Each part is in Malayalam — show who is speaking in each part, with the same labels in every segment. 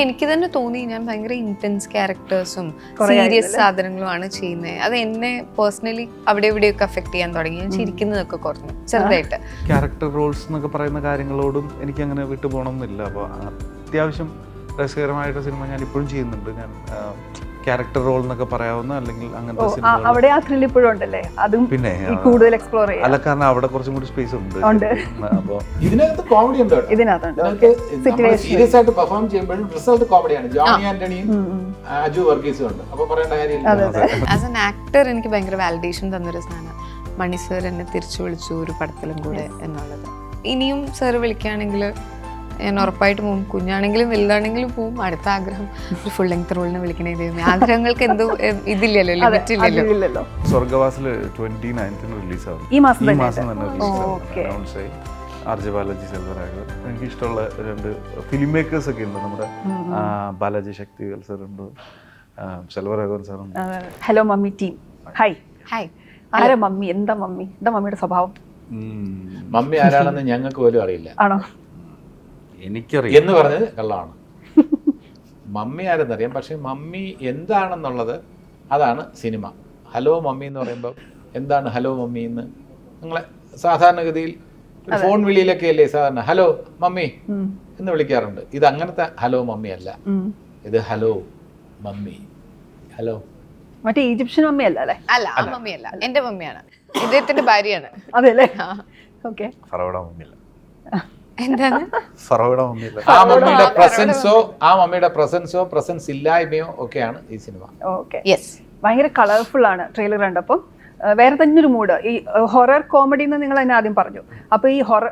Speaker 1: എനിക്ക് തന്നെ തോന്നി ഞാൻ ഭയങ്കര ഇന്റൻസ് ക്യാരക്ടേഴ്സും സീരിയസ്
Speaker 2: സാധനങ്ങളും
Speaker 1: സാധനങ്ങളുമാണ് ചെയ്യുന്നത് അത് എന്നെ പേഴ്സണലി അവിടെ ഇവിടെയൊക്കെ അഫക്ട് ചെയ്യാൻ തുടങ്ങി. ഞാൻ ചിരിക്കുന്നതൊക്കെ കുറഞ്ഞു ചെറുതായിട്ട്.
Speaker 3: ക്യാരക്ടർ റോൾസ് എന്നൊക്കെ പറയുന്ന കാര്യങ്ങളോടും എനിക്ക് അങ്ങനെ വിട്ടു പോകണമെന്നില്ല അപ്പോൾ അത്യാവശ്യം രസകരമായിട്ട് സിനിമ ഞാൻ ഇപ്പോഴും ചെയ്യുന്നുണ്ട്. ഞാൻ ക്യാരക്ടർ റോൾ എന്നൊക്കെ പറയാവുന്ന അല്ലെങ്കിൽ അങ്ങനത്തെ
Speaker 2: അവിടെ ആ ഇപ്പോഴും ഉണ്ടല്ലേ? അതും
Speaker 3: പിന്നെ
Speaker 2: കൂടുതൽ എക്സ്പ്ലോർ ചെയ്യാം
Speaker 3: അല്ല കാരണം അവിടെ കുറച്ചും കൂടി സ്പേസ് ഉണ്ട്.
Speaker 2: ഉണ്ട്.
Speaker 3: അപ്പോൾ
Speaker 4: ഇതിനകത്ത് കോമഡി ഉണ്ട് ഇതിനകത്ത് സീരിയസ് ആയിട്ട് പെർഫോം ചെയ്യുമ്പോഴും റിസൾട്ട് കോമഡിയാണ് ജോണി ആന്റണിയും. അജു വർഗീസും ഉണ്ട്. അപ്പൊ പറയേണ്ട കാര്യമില്ല
Speaker 1: ആസ് എൻ ആക്ടർ എനിക്ക് ഭയങ്കര വാലിഡേഷൻ തന്നൊരു സാധനം. മണി സർ എന്നെ തിരിച്ചു വിളിച്ചു ഒരു പടത്തിലും കൂടെ എന്നുള്ളത്. ഇനിയും സർ വിളിക്കുകയാണെങ്കിൽ ഞാൻ ഉറപ്പായിട്ട് പോകും കുഞ്ഞാണെങ്കിലും വലുതാണെങ്കിലും പോകും അടുത്ത ആഗ്രഹം ഒരു ഫുൾ ലെങ്ത് റോളിനെ വിളിക്കണേ ദൈവമേ. ആഗ്രഹങ്ങൾക്ക് എന്തോ ഇതില്ലല്ലോ ലിമിറ്റ് ഇല്ലല്ലോ
Speaker 3: സ്വർഗവാസിൽ ട്വന്റി നയൻത്തിന് റിലീസാവും
Speaker 2: ഈ മാസം
Speaker 3: ഈ
Speaker 2: തന്നെ.
Speaker 3: മാസം തന്നെ
Speaker 2: ഓ,
Speaker 3: റിലീസ്. ആർ ജെ ബാലാജി സെൽവരാഗ് എനിക്ക് ഇഷ്ടമുള്ള രണ്ട് ഫിലിം മേക്കേഴ്സ് ഒക്കെ ഉണ്ട്. നമ്മുടെ ബാലാജി ശക്തിവേൽ സാറുണ്ട് Selvaraghavan സാറുണ്ട്
Speaker 2: hello mummy team hi
Speaker 1: hi
Speaker 2: ആരാ മമ്മി? എന്താ മമ്മി? എന്താ മമ്മിയുടെ സ്വഭാവം.
Speaker 4: മമ്മി ആരാണെന്ന് ഞങ്ങൾക്ക് പോലും അറിയില്ല.
Speaker 2: ആണോ?
Speaker 3: എനിക്കറിയാം
Speaker 4: എന്ന് പറഞ്ഞത് കള്ളമാണ് മമ്മി ആരെന്നറിയാം. പക്ഷെ മമ്മി എന്താണെന്നുള്ളത് അതാണ് സിനിമ. ഹലോ മമ്മി എന്ന് പറയുമ്പോൾ എന്താണ് ഹലോ മമ്മി എന്ന്? നിങ്ങളെ സാധാരണഗതിയിൽ ഒരു ഫോൺ വിളിയിലൊക്കെ അല്ലേ സാധാരണ ഹലോ മമ്മി എന്ന് വിളിക്കാറുണ്ട്. ഇത് അങ്ങനത്തെ ഹലോ മമ്മി അല്ല. ഇത് ഹലോ മമ്മി. ഹലോ.
Speaker 2: മറ്റേ ഈജിപ്ഷ്യൻ മമ്മി അല്ല അല്ലേ?
Speaker 1: അല്ല ആ മമ്മിയല്ല എന്റെ മമ്മിയാണ്. ഇദ്ദേഹത്തിന്റെ ഭാര്യയാണ്.
Speaker 2: അതെ അല്ലേ. ഓക്കെ.
Speaker 3: മമ്മി മമ്മിയില്ല.
Speaker 1: എന്താണ്?
Speaker 3: ഫറോയുടെ മമ്മിയില്ല
Speaker 4: ആ മമ്മിയുടെ പ്രസൻസോ ആ മമ്മിയുടെ പ്രസൻസോ പ്രസൻസ് ഇല്ലായ്മയോ ഒക്കെയാണ് ഈ സിനിമ.
Speaker 2: ഓക്കെ.
Speaker 1: യെസ്
Speaker 2: ഭയങ്കര കളർഫുൾ ആണ് ട്രെയിലർ കണ്ടപ്പോൾ വേറെ തന്നെ ഒരു മൂഡ് ഈ ഹൊറർ കോമഡി എന്ന് നിങ്ങൾ തന്നെ ആദ്യം പറഞ്ഞു. അപ്പോൾ ഈ ഹൊറർ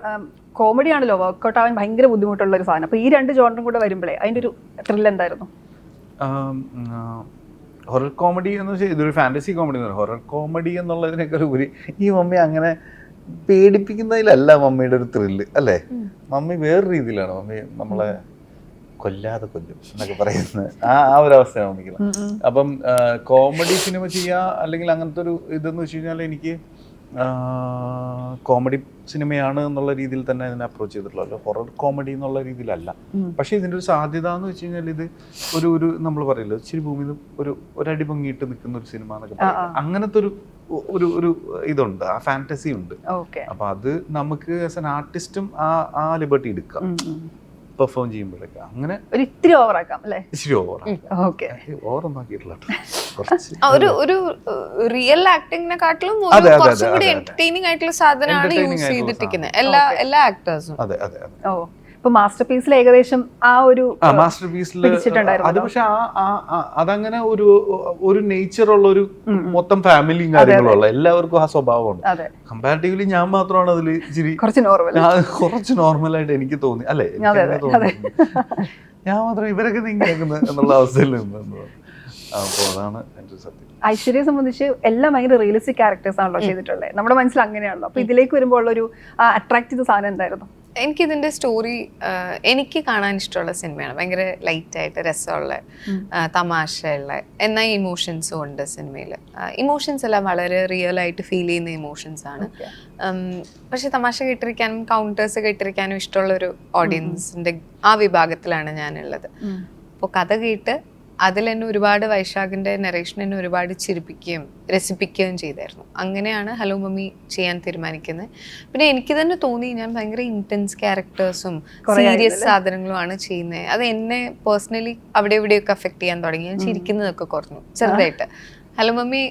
Speaker 2: കോമഡി ആണല്ലോ വർക്കൗട്ട് ആവാൻ ഭയങ്കര ബുദ്ധിമുട്ടുള്ള ഒരു സാധനം. അപ്പോൾ ഈ രണ്ട് ജോണറും കൂടെ വരുമ്പോഴേ അതിന്റെ ഒരു ത്രിൽ എന്തായിരുന്നു?
Speaker 3: ഹൊറർ കോമഡി എന്ന് വെച്ചാൽ ഇതൊരു ഫാന്റസി കോമഡി എന്ന് ഹൊറർ കോമഡി എന്നുള്ളതിനേക്കാൾ ഉപരി ഈ മമ്മി അങ്ങനെ പേടിപ്പിക്കുന്നതിലല്ല മമ്മിയുടെ ഒരു ത്രില്ല് അല്ലേ? മമ്മി വേറെ രീതിയിലാണ്. മമ്മി നമ്മളെ കൊല്ലാതെ കൊല്ലും എന്നൊക്കെ പറയുന്നത്. ആ ആ ഒരു അവസ്ഥയാണ് മമ്മിക്ക് അപ്പം കോമഡി സിനിമ ചെയ്യുക അല്ലെങ്കിൽ അങ്ങനത്തെ ഒരു ഇതെന്ന് വെച്ച് കഴിഞ്ഞാൽ എനിക്ക് കോമഡി സിനിമയാണ് എന്നുള്ള രീതിയിൽ തന്നെ ഇതിനെ അപ്രോച്ച് ചെയ്തിട്ടുള്ളൂ ഹൊറർ കോമഡി എന്നുള്ള രീതിയിലല്ല. പക്ഷേ ഇതിന്റെ ഒരു സാധ്യത എന്ന് വെച്ച് കഴിഞ്ഞാൽ ഇത് ഒരു ഒരു നമ്മൾ പറയില്ല ഇച്ചിരി ഭൂമിയിൽ ഒരു ഒരടി പൊങ്ങിയിട്ട് നിൽക്കുന്ന ഒരു സിനിമ എന്നൊക്കെ അങ്ങനത്തെ ഒരു ഒരു ഒരു ഇതുണ്ട് ആ ഫാന്റസി ഉണ്ട്. അപ്പൊ അത് നമുക്ക് ആസ് എൻ ആർട്ടിസ്റ്റും ആ ആ ലിബർട്ടി എടുക്കാം. പെർഫോം ചെയ്യുമ്പോഴൊക്കെ. അങ്ങനെ
Speaker 2: ഒരു ഇത്തിരി ഓവർ ആക്കാം അല്ലേ?
Speaker 3: ഇച്ചിരി ഓവർ
Speaker 2: ഓക്കെ
Speaker 3: ഒന്നും ആക്കിയിട്ടില്ല
Speaker 1: ഒരു ഒരു റിയൽ ആക്ടിങ്ങിനെക്കാട്ടിലും കുറച്ചും കൂടി. എന്റർടൈനിങ് ആയിട്ടുള്ള സാധനമാണ് യൂസ് ചെയ്തിട്ടിരിക്കുന്നത് എല്ലാ എല്ലാ ആക്ടേഴ്സും
Speaker 3: അതെ അതെ.
Speaker 2: ഓ. ഇപ്പൊ മാസ്റ്റർ പീസിൽ ഏകദേശം ആ ഒരു
Speaker 3: മാസ്റ്റർ പീസിൽ അത് പക്ഷെ അതങ്ങനെ ഒരു ഒരു നേച്ചർ ഉള്ള ഒരു. മൊത്തം ഫാമിലിയും കാര്യങ്ങളുള്ള എല്ലാവർക്കും ആ സ്വഭാവമുണ്ട്. കമ്പാരിറ്റീവ്ലി ഞാൻ മാത്രമാണ് അതിൽ ഇച്ചിരി
Speaker 2: കുറച്ച് നോർമൽ
Speaker 3: ആയിട്ട് എനിക്ക് തോന്നി. അല്ലേ. ഞാൻ മാത്രം ഇവരൊക്കെ നീങ്ങിയേക്കുന്നത് എന്നുള്ള അവസ്ഥയിൽ നിന്നു
Speaker 2: ഐശ്വര്യയെ സംബന്ധിച്ച് എല്ലാം ഭയങ്കര റിയലിസ്റ്റിക് ക്യാരക്ടേഴ്സ് ആണല്ലോ ചെയ്തിട്ടുള്ളത്. നമ്മുടെ മനസ്സിൽ അങ്ങനെയാണല്ലോ. അപ്പൊ ഇതിലേക്ക് വരുമ്പോൾ ഉള്ള ഒരു അട്രാക്ട് ചെയ്ത സാധനം എന്തായിരുന്നു?
Speaker 1: എനിക്കിതിന്റെ സ്റ്റോറി എനിക്ക് കാണാൻ ഇഷ്ടമുള്ള സിനിമയാണ്. ഭയങ്കര ലൈറ്റായിട്ട് രസമുള്ള തമാശയുള്ള എന്നാൽ ഇമോഷൻസും ഉണ്ട് സിനിമയിൽ. ഇമോഷൻസ് എല്ലാം വളരെ റിയൽ ആയിട്ട് ഫീൽ ചെയ്യുന്ന ഇമോഷൻസ് ആണ്. പക്ഷെ തമാശ കേട്ടിരിക്കാനും കൗണ്ടേഴ്സ് കേട്ടിരിക്കാനും ഇഷ്ടമുള്ള ഒരു ഓഡിയൻസിന്റെ ആ വിഭാഗത്തിലാണ് ഞാനുള്ളത്. അപ്പോൾ കഥ കേട്ട് അതിൽ എന്നെ ഒരുപാട് വൈശാഖിന്റെ നെറേഷൻ എന്നെ ഒരുപാട് ചിരിപ്പിക്കുകയും രസിപ്പിക്കുകയും ചെയ്തായിരുന്നു. അങ്ങനെയാണ് ഹലോ മമ്മി ചെയ്യാൻ തീരുമാനിക്കുന്നത്. പിന്നെ എനിക്ക് തന്നെ തോന്നി ഞാൻ ഭയങ്കര ഇന്റൻസ് ക്യാരക്ടേഴ്സും സീരിയസ്? സാധനങ്ങളുമാണ് ചെയ്യുന്നത് അത് എന്നെ പേഴ്സണലി അവിടെ ഇവിടെയൊക്കെ അഫക്റ്റ് ചെയ്യാൻ തുടങ്ങി. ഞാൻ ചിരിക്കുന്നതൊക്കെ കുറഞ്ഞു ചെറുതായിട്ട്. ഹലോ മമ്മി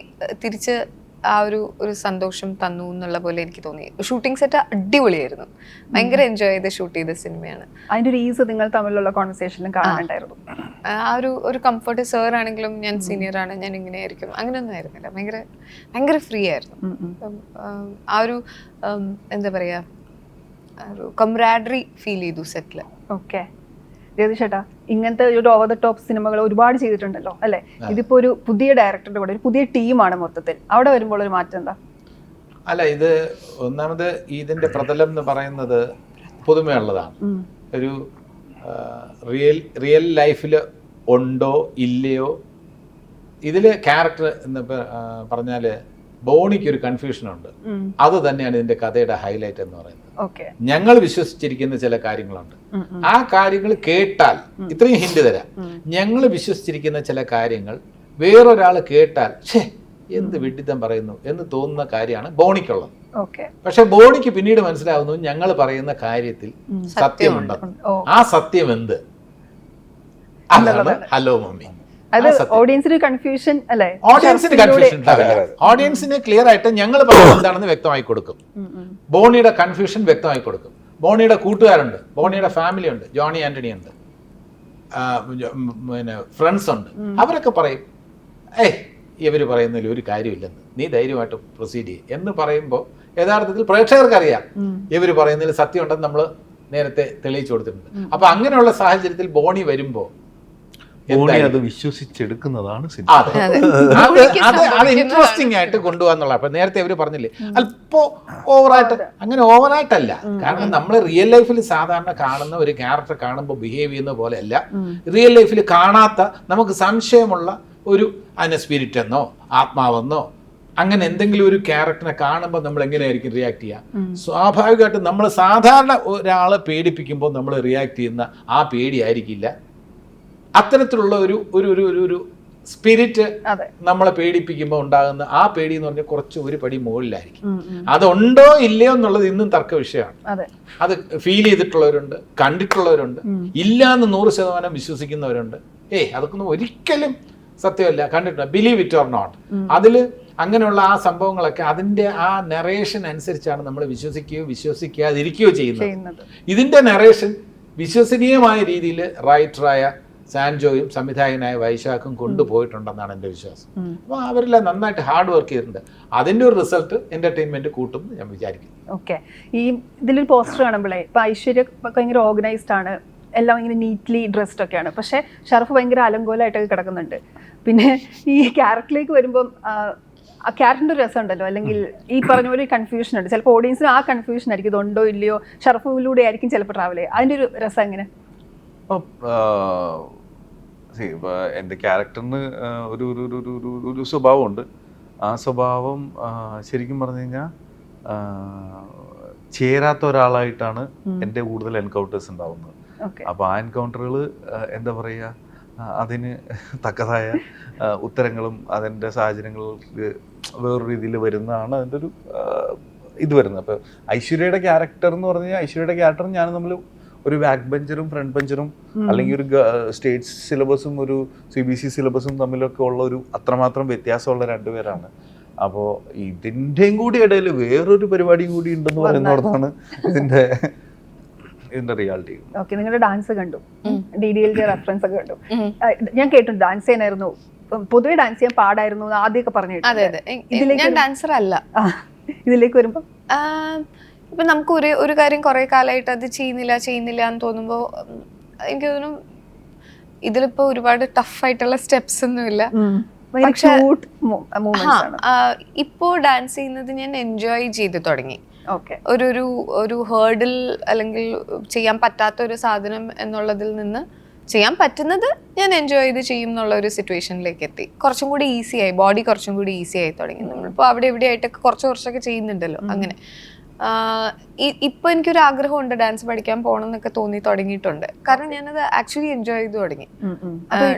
Speaker 1: തിരിച്ച് ആ ഒരു ഒരു സന്തോഷം തന്നു എന്നുള്ള പോലെ എനിക്ക് തോന്നി. ഷൂട്ടിംഗ് സെറ്റ് അടിപൊളിയായിരുന്നു. ഭയങ്കര എൻജോയ് ചെയ്ത് ഷൂട്ട് ചെയ്ത സിനിമയാണ്.
Speaker 2: അതിന്റെ ഒരു ഈസ് നിങ്ങൾ തമ്മിലുള്ള കോൺവെർസേഷനിലും കാണാനുണ്ടായിരുന്നു.
Speaker 1: ആ ഒരു ഒരു കംഫർട്ട് സർ ആണെങ്കിലും ഞാൻ സീനിയർ ആണ് ഞാൻ ഇങ്ങനെ ആയിരിക്കും. അങ്ങനെയൊന്നും ആയിരുന്നില്ല. ഭയങ്കര ഭയങ്കര ഫ്രീ ആയിരുന്നു. ആ ഒരു എന്താ പറയാ ഒരു കംറാഡറി ഫീൽ ചെയ്തു സെറ്റിൽ
Speaker 2: ഓക്കെ ജ്യോതി ചേട്ടാ ഇങ്ങനത്തെ ഒരു ഓവർ ദ ടോപ്പ് സിനിമകൾ ഒരുപാട് ചെയ്തിട്ടുണ്ടല്ലോ അല്ലെ? ഇതിപ്പോ ഒരു പുതിയ ഡയറക്ടറുടെ കൂടെ ഒരു പുതിയ ടീമാണ് മൊത്തത്തിൽ. അവിടെ വരുമ്പോൾ ഒരു മാറ്റം എന്താ?
Speaker 4: അല്ല ഇത് ഒന്നാമത് ഇതിന്റെ പ്രതലം എന്ന് പറയുന്നത് പുതുമയുള്ളതാണ്. ഒരു റിയൽ റിയൽ ലൈഫിൽ ഉണ്ടോ ഇല്ലയോ? ഇതിൽ ക്യാരക്ടർ എന്ന് പറഞ്ഞാൽ ബോണിക്ക് ഒരു കൺഫ്യൂഷൻ ഉണ്ട്. അത് തന്നെയാണ് ഇതിന്റെ കഥയുടെ ഹൈലൈറ്റ് എന്ന് പറയുന്നത്. ഞങ്ങൾ വിശ്വസിച്ചിരിക്കുന്ന ചില കാര്യങ്ങളുണ്ട്. ആ കാര്യങ്ങൾ കേട്ടാൽ ഇത്രയും ഹിന്റ് തരാം. ഞങ്ങൾ വിശ്വസിച്ചിരിക്കുന്ന ചില കാര്യങ്ങൾ വേറൊരാൾ കേട്ടാൽ ഛേ എന്ത് വിഡിത്തം പറയുന്നു എന്ന് തോന്നുന്ന കാര്യമാണ് ബോണിക്കുള്ളത്.
Speaker 2: ഓക്കെ
Speaker 4: പക്ഷെ ബോണിക്ക് പിന്നീട് മനസ്സിലാവുന്നു ഞങ്ങൾ പറയുന്ന കാര്യത്തിൽ
Speaker 2: സത്യമുണ്ട്.
Speaker 4: ആ സത്യം എന്ത് അതാണ് ഹലോ മമ്മി.
Speaker 2: അത് ഓഡിയൻസിന് കൺഫ്യൂഷൻ അല്ലേ?
Speaker 4: ഓഡിയൻസിന് കൺഫ്യൂഷൻ ഓഡിയൻസിന് ക്ലിയർ ആയിട്ട് ഞങ്ങൾ പറയുന്നത് എന്താണെന്ന് വ്യക്തമായി കൊടുക്കും. ബോണിയുടെ കൺഫ്യൂഷൻ വ്യക്തമായി കൊടുക്കും. ബോണിയുടെ കൂട്ടുകാരുണ്ട്. ബോണിയുടെ ഫാമിലി ഉണ്ട്. ജോണി ആന്റണി ഉണ്ട്. പിന്നെ ഫ്രണ്ട്സ് ഉണ്ട്. അവരൊക്കെ പറയും ഏയ് ഇവർ പറയുന്നതിൽ ഒരു കാര്യമില്ലെന്ന്. നീ ധൈര്യമായിട്ട് പ്രൊസീഡ് ചെയ്യും. എന്ന് പറയുമ്പോൾ യഥാർത്ഥത്തിൽ പ്രേക്ഷകർക്ക് അറിയാം ഇവർ പറയുന്നതിൽ സത്യമുണ്ടെന്ന് നമ്മൾ നേരത്തെ തെളിയിച്ചു കൊടുത്തിട്ടുണ്ട്. അപ്പൊ അങ്ങനെയുള്ള സാഹചര്യത്തിൽ ബോണി വരുമ്പോ
Speaker 3: ബോണി അത് വിശ്വസിച്ചെടുക്കുന്നതാണ്
Speaker 4: അതെ. ഇൻട്രസ്റ്റിംഗ് ആയിട്ട് കൊണ്ടുപോകാന്നുള്ള അപ്പൊ നേരത്തെ അവർ പറഞ്ഞില്ലേ അല്പോ ഓവറായിട്ട് അങ്ങനെ ഓവറായിട്ടല്ല. കാരണം നമ്മൾ റിയൽ ലൈഫിൽ സാധാരണ കാണുന്ന ഒരു ക്യാരക്ടർ കാണുമ്പോൾ ബിഹേവ് ചെയ്യുന്ന പോലെയല്ല. റിയൽ ലൈഫിൽ കാണാത്ത നമുക്ക് സംശയമുള്ള ഒരു അതിനെ സ്പിരിറ്റ് എന്നോ ആത്മാവെന്നോ അങ്ങനെ എന്തെങ്കിലും ഒരു ക്യാരക്ടറിനെ കാണുമ്പോൾ നമ്മൾ എങ്ങനെയായിരിക്കും റിയാക്ട് ചെയ്യുക സ്വാഭാവികമായിട്ടും നമ്മൾ സാധാരണ ഒരാളെ പേടിപ്പിക്കുമ്പോൾ നമ്മൾ റിയാക്ട് ചെയ്യുന്ന ആ പേടിയായിരിക്കില്ല അത്തരത്തിലുള്ള ഒരു ഒരു ഒരു ഒരു ഒരു സ്പിരിറ്റ് നമ്മളെ പേടിപ്പിക്കുമ്പോൾ ഉണ്ടാകുന്ന ആ പേടി എന്ന് പറഞ്ഞാൽ കുറച്ച് ഒരു പടി മുകളിലായിരിക്കും. അതുണ്ടോ ഇല്ലയോ എന്നുള്ളത് ഇന്നും തർക്ക വിഷയമാണ്.
Speaker 2: അതെ.
Speaker 4: ഫീൽ ചെയ്തിട്ടുള്ളവരുണ്ട് കണ്ടിട്ടുള്ളവരുണ്ട് ഇല്ല എന്ന് നൂറ് ശതമാനം വിശ്വസിക്കുന്നവരുണ്ട്. ഏയ് അതൊക്കെ ഒരിക്കലും സത്യമല്ല കണ്ടിട്ടുണ്ട് ബിലീവ് ഇറ്റ് ഓർ നോട്ട് അതിൽ അങ്ങനെയുള്ള ആ സംഭവങ്ങളൊക്കെ അതിന്റെ ആ നെറേഷൻ അനുസരിച്ചാണ് നമ്മൾ വിശ്വസിക്കുകയോ വിശ്വസിക്കാതിരിക്കുകയോ ചെയ്യുന്നത്.
Speaker 2: ചെയ്യുന്നത്.
Speaker 4: ഇതിന്റെ നറേഷൻ വിശ്വസനീയമായ രീതിയിൽ റൈറ്ററായ സാൻജോയും സംവിധായകനായ വൈശാഖും കൊണ്ടുപോയിട്ടുണ്ടെന്നാണ് എന്റെ വിശ്വാസം. അപ്പോൾ അവരെല്ലാം നന്നായിട്ട് ഹാർഡ് വർക്ക് ചെയ്തിട്ടുണ്ട്. അതിന്റെ ഒരു റിസൾട്ട് എന്റർടൈൻമെന്റ് കൂട്ടും ഞാൻ വിചാരിക്കുന്നു.
Speaker 2: ഓക്കെ. ഈ ഇതിലൊരു പോസ്റ്റർ കാണുമ്പോഴേ ഇപ്പം ഐശ്വര്യ ഭയങ്കര ഓർഗനൈസ്ഡ് ആണ്. എല്ലാം ഇങ്ങനെ നീറ്റ്ലി ഡ്രസ്ഡ് ഒക്കെയാണ്. പക്ഷേ ഷർഫ് ഭയങ്കര അലങ്കോലമായിട്ടൊക്കെ കിടക്കുന്നുണ്ട്. പിന്നെ ഈ ക്യാരക്ടറിലേക്ക് വരുമ്പം ആ, ക്യാരക്ടറിന്റെ ഒരു രസമുണ്ടല്ലോ? അല്ലെങ്കിൽ ഈ പറഞ്ഞ പോലെ കൺഫ്യൂഷൻ ഉണ്ട്. ചിലപ്പോൾ ഓഡിയൻസിന് ആ കൺഫ്യൂഷൻ ആയിരിക്കും. ഇതുണ്ടോ ഇല്ലയോ? ഷർഫിലൂടെ ആയിരിക്കും ചിലപ്പോൾ ട്രാവൽ ചെയ്യുക. അതിന്റെ ഒരു രസം എങ്ങനെ?
Speaker 3: ഇപ്പൊ എന്റെ ക്യാരക്ടറിന് ഒരു ഒരു ഒരു ഒരു ഒരു സ്വഭാവമുണ്ട്. ആ സ്വഭാവം ശരിക്കും പറഞ്ഞു കഴിഞ്ഞാൽ ചേരാത്ത ഒരാളായിട്ടാണ് എന്റെ കൂടുതൽ എൻകൗണ്ടേഴ്സ് ഉണ്ടാവുന്നത്. അപ്പോൾ ആ എൻകൗണ്ടറുകൾ എന്താ പറയുക അതിന് തക്കതായ ഉത്തരങ്ങളും അതിന്റെ സാഹചര്യങ്ങൾക്ക് വേറൊരു രീതിയിൽ വരുന്നതാണ് അതിന്റെ ഒരു ഇത് വരുന്നത്. അപ്പോൾ ഐശ്വര്യയുടെ ക്യാരക്ടർ എന്ന് പറഞ്ഞു കഴിഞ്ഞാൽ ഐശ്വര്യയുടെ ക്യാരക്ടർ ഞാനും തമ്മിൽ ഒരു ബാക്ക് ബെഞ്ചറും ഫ്രണ്ട് ബെഞ്ചറും അല്ലെങ്കിൽ ഒരു സ്റ്റേറ്റ് സിലബസും ഒരു സി ബി സി സിലബസും തമ്മിലൊക്കെ ഉള്ള ഒരു അത്രമാത്രം വ്യത്യാസമുള്ള രണ്ടുപേരാണ് അപ്പോൾ ഇതിന്റെയും കൂടി ഇടയിൽ വേറൊരു പരിപാടിയും കൂടി ഉണ്ടെന്ന് പറയുന്നിടത്താണ് ഇതിന്റെ ഇതിന്റെ റിയാലിറ്റി
Speaker 2: ഓക്കെ നിങ്ങളുടെ ഡാൻസ് കണ്ടു. ഡി ഡി എൽ റെഫറൻസ് ഒക്കെ കണ്ടു. ഞാൻ കേട്ടു ഡാൻസ് ചെയ്യാനായിരുന്നു. പൊതുവെ ഡാൻസ് ചെയ്യാൻ പാടായിരുന്നു ആദ്യമൊക്കെ പറഞ്ഞു
Speaker 1: അതെ അതെ.
Speaker 2: ഇതിലേക്ക്
Speaker 1: ഞാൻ ഡാൻസർ അല്ല.
Speaker 2: ഇതിലേക്ക് വരുമ്പോ?
Speaker 1: ആഹ് ഇപ്പൊ നമുക്ക് ഒരു ഒരു കാര്യം കുറേ കാലമായിട്ട് അത് ചെയ്യുന്നില്ല ചെയ്യുന്നില്ല എന്ന് തോന്നുമ്പോൾ എനിക്ക് തോന്നുന്നു ഇതിലിപ്പോ ഒരുപാട് ടഫ് ആയിട്ടുള്ള സ്റ്റെപ്സ് ഒന്നുമില്ല. ഇല്ല ഇപ്പോൾ ഡാൻസ് ചെയ്യുന്നത് ഞാൻ എൻജോയ് ചെയ്ത് തുടങ്ങി.
Speaker 2: ഓക്കെ.
Speaker 1: ഒരു ഒരു ഒരു ഹേർഡിൽ അല്ലെങ്കിൽ ചെയ്യാൻ പറ്റാത്ത ഒരു സാധനം എന്നുള്ളതിൽ നിന്ന് ചെയ്യാൻ പറ്റുന്നത് ഞാൻ എൻജോയ് ചെയ്ത് ചെയ്യും എന്നുള്ള ഒരു സിറ്റുവേഷനിലേക്ക് എത്തി. കുറച്ചും കൂടി ഈസി ആയി ബോഡി കുറച്ചും കൂടി ഈസി ആയി തുടങ്ങി. നമ്മളിപ്പോൾ അവിടെ എവിടെയായിട്ടൊക്കെ കുറച്ച് കുറച്ചൊക്കെ ചെയ്യുന്നുണ്ടല്ലോ അങ്ങനെ. ഇപ്പൊ എനിക്കൊരു ആഗ്രഹമുണ്ട് ഡാൻസ് പഠിക്കാൻ പോകണം എന്നൊക്കെ തോന്നി തുടങ്ങിയിട്ടുണ്ട്. കാരണം ഞാനത് ആക്ച്വലി എൻജോയ് ചെയ്ത് തുടങ്ങി.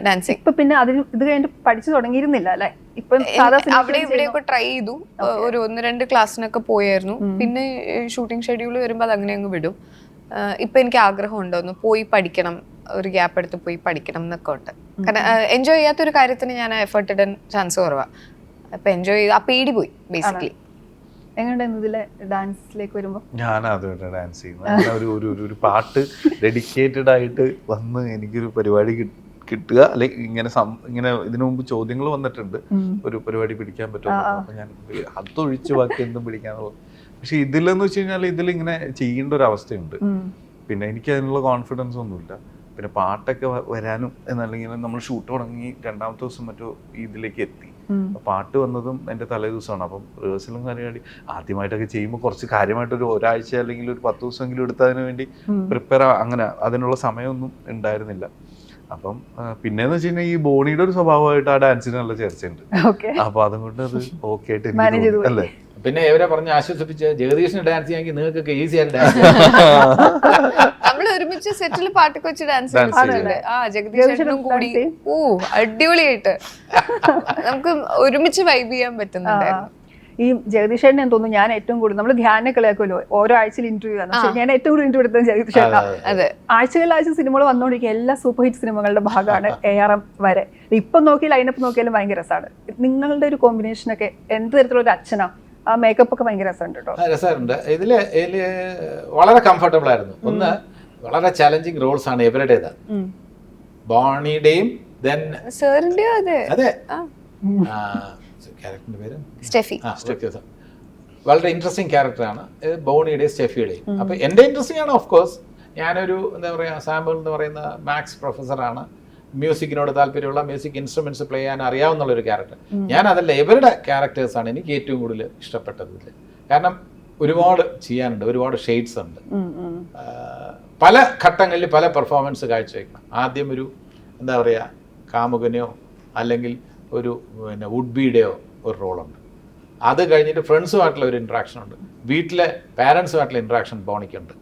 Speaker 1: ഡാൻസിങ്
Speaker 2: ഇപ്പൊ പിന്നെ അതിന് ഇത് കഴിഞ്ഞിട്ട് പഠിച്ചു തുടങ്ങിയിരുന്നില്ല അല്ലെ? ഇപ്പൊ
Speaker 1: അവിടെ ഇവിടെയൊക്കെ ട്രൈ ചെയ്തു. ഒരു ഒന്ന് രണ്ട് ക്ലാസ്സിനൊക്കെ പോയായിരുന്നു. പിന്നെ ഷൂട്ടിംഗ് ഷെഡ്യൂൾ വരുമ്പോൾ അത് അങ്ങനെ അങ്ങ് വിടും. ഇപ്പൊ എനിക്ക് ആഗ്രഹം ഉണ്ടോന്ന് പോയി പഠിക്കണം ഒരു ഗ്യാപ്പ് എടുത്ത് പോയി പഠിക്കണം എന്നൊക്കെ ഉണ്ട്. കാരണം എൻജോയ് ചെയ്യാത്ത ഒരു കാര്യത്തിന് ഞാൻ എഫേർട്ട് ഇടാൻ ചാൻസ് കുറവാ. അപ്പൊ എൻജോയ് ചെയ്ത് ആ പേടി പോയി ബേസിക്കലി
Speaker 2: എങ്ങനെയുണ്ടായിരുന്നു ഇതിലെ ഡാൻസിലേക്ക് വരുമ്പോ?
Speaker 3: ഞാൻ അതുവരെ ഡാൻസ് ചെയ്യുന്നത്. ഒരു ഒരു ഒരു- പാട്ട് ഡെഡിക്കേറ്റഡ് ആയിട്ട് വന്ന് എനിക്കൊരു പരിപാടി കിട്ടുക. അല്ലെങ്കിൽ ഇങ്ങനെ ഇങ്ങനെ ഇതിനു മുമ്പ് ചോദ്യങ്ങൾ വന്നിട്ടുണ്ട്. ഒരു പരിപാടി പിടിക്കാൻ പറ്റുമോ. അപ്പൊ ഞാൻ അതൊഴിച്ച് ബാക്കി എന്തും പിടിക്കാന്നുള്ളത്. പക്ഷെ ഇതിലെന്ന് വെച്ച് കഴിഞ്ഞാൽ ഇതിൽ ഇങ്ങനെ ചെയ്യേണ്ട ഒരു അവസ്ഥയുണ്ട്. പിന്നെ എനിക്ക് അതിനുള്ള കോൺഫിഡൻസ് ഒന്നുമില്ല. പിന്നെ പാട്ടൊക്കെ വരാനും എന്നല്ലെങ്കിൽ നമ്മൾ ഷൂട്ട് തുടങ്ങി രണ്ടാമത്തെ ദിവസം മറ്റോ ഇതിലേക്ക് എത്തി. പാട്ട് വന്നതും എന്റെ തലേ ദിവസമാണ്. അപ്പം റിഹേഴ്സലും കാര്യമായിട്ട് ആദ്യമായിട്ടൊക്കെ ചെയ്യുമ്പോൾ കുറച്ച് കാര്യമായിട്ട് ഒരു ഒരാഴ്ച അല്ലെങ്കിൽ ഒരു പത്ത് ദിവസമെങ്കിലും എടുത്തതിന് വേണ്ടി പ്രിപ്പയർ അങ്ങനെ അതിനുള്ള സമയമൊന്നും ഉണ്ടായിരുന്നില്ല. അപ്പം പിന്നെന്ന് വെച്ച് കഴിഞ്ഞാൽ ഈ ബോണിയുടെ ഒരു സ്വഭാവമായിട്ട് ആ ഡാൻസിന് നല്ല ചേർച്ചയുണ്ട്. അപ്പൊ അതും കൊണ്ട് അത് ഓക്കെ ആയിട്ട്. അല്ലേ?
Speaker 4: പിന്നെ ഇവരെ പറഞ്ഞ് ആശ്വസിപ്പിച്ച് ജഗദീഷിന് ഡാൻസ് ചെയ്യാമെങ്കിൽ നിങ്ങൾക്കൊക്കെ ഈസി ആയിട്ട് ഡാൻസ്
Speaker 1: നമ്മൾ ഒരുമിച്ച് സെറ്റിൽ പാട്ടൊക്കെ വെച്ച് ഡാൻസ് ആ ജഗദീഷ് കൂടി. ഓ അടിപൊളിയായിട്ട്. നമുക്ക് ഒരുമിച്ച് വൈബ് ചെയ്യാൻ പറ്റുന്നുണ്ടായിരുന്നു
Speaker 2: ഈ ജഗദീഷ് ചേട്ടനെ എന്ന് തോന്നുന്നു ഞാൻ ഏറ്റവും കൂടുതൽ നമ്മൾ ധ്യാന കളിയാക്കുമല്ലോ. ഓരോ ആഴ്ചയിൽ ഇന്റർവ്യൂ ആണ്. പക്ഷേ ഞാൻ ഏറ്റവും കൂടുതൽ ഇന്റർവ്യൂ എടുത്തത് ജഗദീഷ് ആഴ്ചകളിലാഴ്ച
Speaker 1: അതെ.
Speaker 2: ആഴ്ചകളിൽ ആഴ്ച സിനിമകൾ വന്നുകൊണ്ടിരിക്കുക എല്ലാ സൂപ്പർ ഹിറ്റ് സിനിമകളുടെ ഭാഗമാണ് എ ആർ എം വരെ. ഇപ്പം നോക്കി ലൈനപ്പ് നോക്കിയാലും ഭയങ്കര രസമാണ് നിങ്ങളുടെ ഒരു കോമ്പിനേഷനൊക്കെ എന്ത് തരത്തിലുള്ള ഒരു അച്ഛനാ? ആ മേക്കപ്പ് ഒക്കെ ഭയങ്കര രസമുണ്ട് കേട്ടോ
Speaker 4: രസമുണ്ട്. ഇതിൽ ഇതിൽ വളരെ കംഫർട്ടബിൾ ആയിരുന്നു. ഒന്ന് വളരെ ചലഞ്ചിങ് റോൾസ് ആണ് ഇവരുടേത്. ബോണിയുടെയും ദെൻ
Speaker 1: സാറിന്റെ അതെ.
Speaker 4: അതെ.
Speaker 1: ആ.
Speaker 4: ക്യാരക്ടറിന്റെ പേര്?
Speaker 1: സ്റ്റെഫി.
Speaker 4: ആ സ്റ്റെഫി വളരെ ഇൻട്രസ്റ്റിംഗ് ക്യാരക്ടറാണ് ബോണിയുടെയും സ്റ്റെഫിയുടെയും. അപ്പൊ എന്റെ ഇൻട്രസ്റ്റിംഗ് ആണ് ഓഫ് കോഴ്സ് ഞാനൊരു എന്താ പറയുക സാമ്പിൾ എന്ന് പറയുന്ന മാത്സ് പ്രൊഫസറാണ് മ്യൂസിക്കിനോട് താല്പര്യമുള്ള മ്യൂസിക് ഇൻസ്ട്രുമെന്റ്സ് പ്ലേ ചെയ്യാൻ അറിയാവുന്ന ഒരു ക്യാരക്ടർ ഞാൻ അതല്ല ഇവരുടെ ക്യാരക്ടേഴ്സാണ് എനിക്ക് ഏറ്റവും കൂടുതൽ ഇഷ്ടപ്പെട്ടത് കാരണം ഒരുപാട് ചെയ്യാനുണ്ട് ഒരുപാട് ഷെയ്ഡ്സ് ഉണ്ട്. പല ഘട്ടങ്ങളിൽ പല പെർഫോമൻസ് കാഴ്ചവെക്കണം. ആദ്യം ഒരു എന്താ പറയുക കാമുകനെയോ അല്ലെങ്കിൽ ഒരു പിന്നെ വുഡ് ബീയുടെയോ ഒരു റോളുണ്ട് അത് കഴിഞ്ഞിട്ട് ഫ്രണ്ട്സുമായിട്ടുള്ള ഒരു ഇൻട്രാക്ഷൻ ഉണ്ട്. വീട്ടിലെ പാരൻസുമായിട്ടുള്ള ഇൻട്രാക്ഷൻ ബോണിക്കുണ്ട്.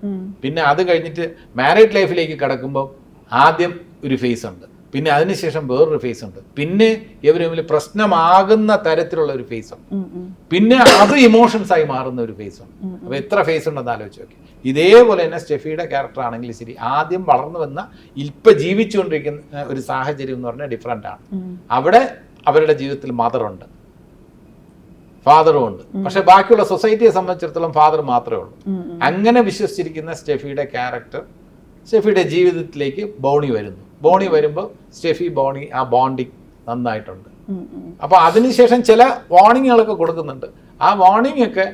Speaker 4: പിന്നെ അത് കഴിഞ്ഞിട്ട് മാരീഡ് ലൈഫിലേക്ക് കിടക്കുമ്പോൾ ആദ്യം ഒരു ഫേസ് ഉണ്ട്. പിന്നെ അതിനുശേഷം വേറൊരു ഫേസ് ഉണ്ട്. പിന്നെ ഇവർ തമ്മിൽ പ്രശ്നമാകുന്ന തരത്തിലുള്ള ഒരു ഫേസ് ഉണ്ട്. പിന്നെ അത് ഇമോഷൻസ് ആയി മാറുന്ന ഒരു ഫേസ് ഉണ്ട്. അപ്പൊ എത്ര ഫേസ് ഉണ്ടെന്ന് ആലോചിച്ച് നോക്കി. ഇതേപോലെ തന്നെ സ്റ്റെഫിയുടെ ക്യാരക്ടർ ആണെങ്കിൽ ശരി ആദ്യം വളർന്നു വന്ന ഇപ്പൊ ജീവിച്ചുകൊണ്ടിരിക്കുന്ന ഒരു സാഹചര്യം എന്ന് പറഞ്ഞാൽ ഡിഫറെന്റ് ആണ്. അവിടെ അവരുടെ ജീവിതത്തിൽ മദറുണ്ട് ഫാദറും ഉണ്ട്. പക്ഷെ ബാക്കിയുള്ള സൊസൈറ്റിയെ സംബന്ധിച്ചിടത്തോളം ഫാദർ മാത്രമേ ഉള്ളൂ. അങ്ങനെ വിശ്വസിച്ചിരിക്കുന്ന സ്റ്റെഫിയുടെ ക്യാരക്ടർ സ്റ്റെഫിയുടെ ജീവിതത്തിലേക്ക് ബൗണി വരുന്നു. ബോണി വരുമ്പോൾ സ്റ്റെഫി ബോണി ആ ബോണ്ടിങ് നന്നായിട്ടുണ്ട്. അപ്പോൾ അതിനുശേഷം ചില വാർണിങ്ങുകളൊക്കെ കൊടുക്കുന്നുണ്ട്. ആ വാർണിംഗ് ഒക്കെ